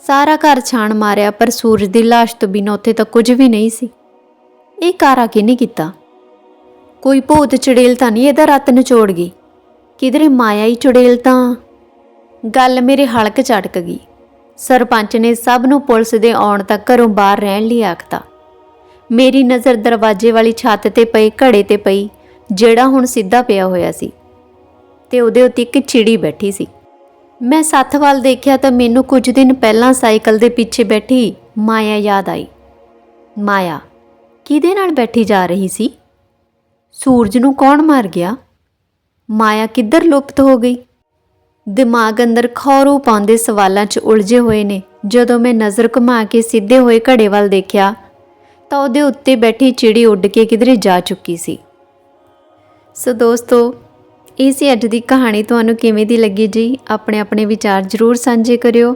Speaker 1: ਸਾਰਾ ਘਰ ਛਾਣ ਮਾਰਿਆ, ਪਰ ਸੂਰਜ ਦੀ ਲਾਸ਼ ਤੋਂ ਬਿਨਾਂ ਉੱਥੇ ਤਾਂ ਕੁਝ ਵੀ ਨਹੀਂ ਸੀ। ਇਹ ਕਾਰਾ ਕਿਹਨੇ ਕੀਤਾ? ਕੋਈ ਭੂਤ ਚੜੇਲ ਤਾਂ ਨਹੀਂ ਇਹਦਾ ਰੱਤ ਨਿਚੋੜ ਗਈ। ਕਿਧਰੇ ਮਾਇਆ ਹੀ ਚੁੜੇਲ ਤਾਂ? ਗੱਲ ਮੇਰੇ ਹਲਕ ਝਟਕ ਗਈ। ਸਰਪੰਚ ਨੇ ਸਭ ਨੂੰ ਪੁਲਿਸ ਦੇ ਆਉਣ ਤੱਕ ਘਰੋਂ ਬਾਹਰ ਰਹਿਣ ਲਈ ਆਖਤਾ। ਮੇਰੀ ਨਜ਼ਰ ਦਰਵਾਜ਼ੇ ਵਾਲੀ ਛੱਤ ਤੇ ਪਏ ਘੜੇ ਤੇ ਪਈ, ਜਿਹੜਾ ਹੁਣ ਸਿੱਧਾ ਪਿਆ ਹੋਇਆ ਸੀ। ਤੇ ਉਹਦੇ ਉੱਤੇ ਇੱਕ ਚਿੜੀ ਬੈਠੀ ਸੀ। ਮੈਂ ਸੱਥ ਵੱਲ ਦੇਖਿਆ ਤਾਂ ਮੈਨੂੰ ਕੁਝ ਦਿਨ ਪਹਿਲਾਂ ਸਾਈਕਲ ਦੇ ਪਿੱਛੇ ਬੈਠੀ ਮਾਇਆ ਯਾਦ ਆਈ। ਮਾਇਆ, ਕਿਹਦੇ ਨਾਲ ਬੈਠੀ ਜਾ ਰਹੀ ਸੀ? ਸੂਰਜ ਨੂੰ ਕੌਣ ਮਾਰ ਗਿਆ? ਮਾਇਆ ਕਿੱਧਰ ਲੁਪਤ ਹੋ ਗਈ? ਦਿਮਾਗ ਅੰਦਰ ਖੌਰੂ ਪਾਉਂਦੇ ਸਵਾਲਾਂ 'ਚ ਉਲਝੇ ਹੋਏ ਨੇ। ਜਦੋਂ ਮੈਂ ਨਜ਼ਰ ਘੁਮਾ ਕੇ ਸਿੱਧੇ ਹੋਏ ਘੜੇ ਵੱਲ ਦੇਖਿਆ ਤਾਂ ਉਹਦੇ ਉੱਤੇ ਬੈਠੀ ਚਿੜੀ ਉੱਡ ਕੇ ਕਿਧਰੇ ਜਾ ਚੁੱਕੀ ਸੀ। ਸੋ ਦੋਸਤੋ, ਇਹ ਸੀ ਅੱਜ ਦੀ ਕਹਾਣੀ। ਤੁਹਾਨੂੰ ਕਿਵੇਂ ਦੀ ਲੱਗੀ ਜੀ? ਆਪਣੇ ਆਪਣੇ ਵਿਚਾਰ ਜ਼ਰੂਰ ਸਾਂਝੇ ਕਰਿਓ।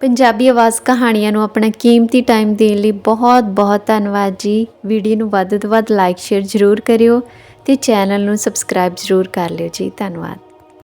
Speaker 1: ਪੰਜਾਬੀ ਆਵਾਜ਼ ਕਹਾਣੀਆਂ ਨੂੰ ਆਪਣਾ ਕੀਮਤੀ ਟਾਈਮ ਦੇਣ ਲਈ ਬਹੁਤ ਬਹੁਤ ਧੰਨਵਾਦ ਜੀ। ਵੀਡੀਓ ਨੂੰ ਵੱਧ ਤੋਂ ਵੱਧ ਲਾਈਕ ਸ਼ੇਅਰ ਜ਼ਰੂਰ ਕਰਿਓ ਤੇ ਚੈਨਲ ਨੂੰ ਸਬਸਕ੍ਰਾਈਬ ਜ਼ਰੂਰ ਕਰ ਲਿਓ ਜੀ। ਧੰਨਵਾਦ।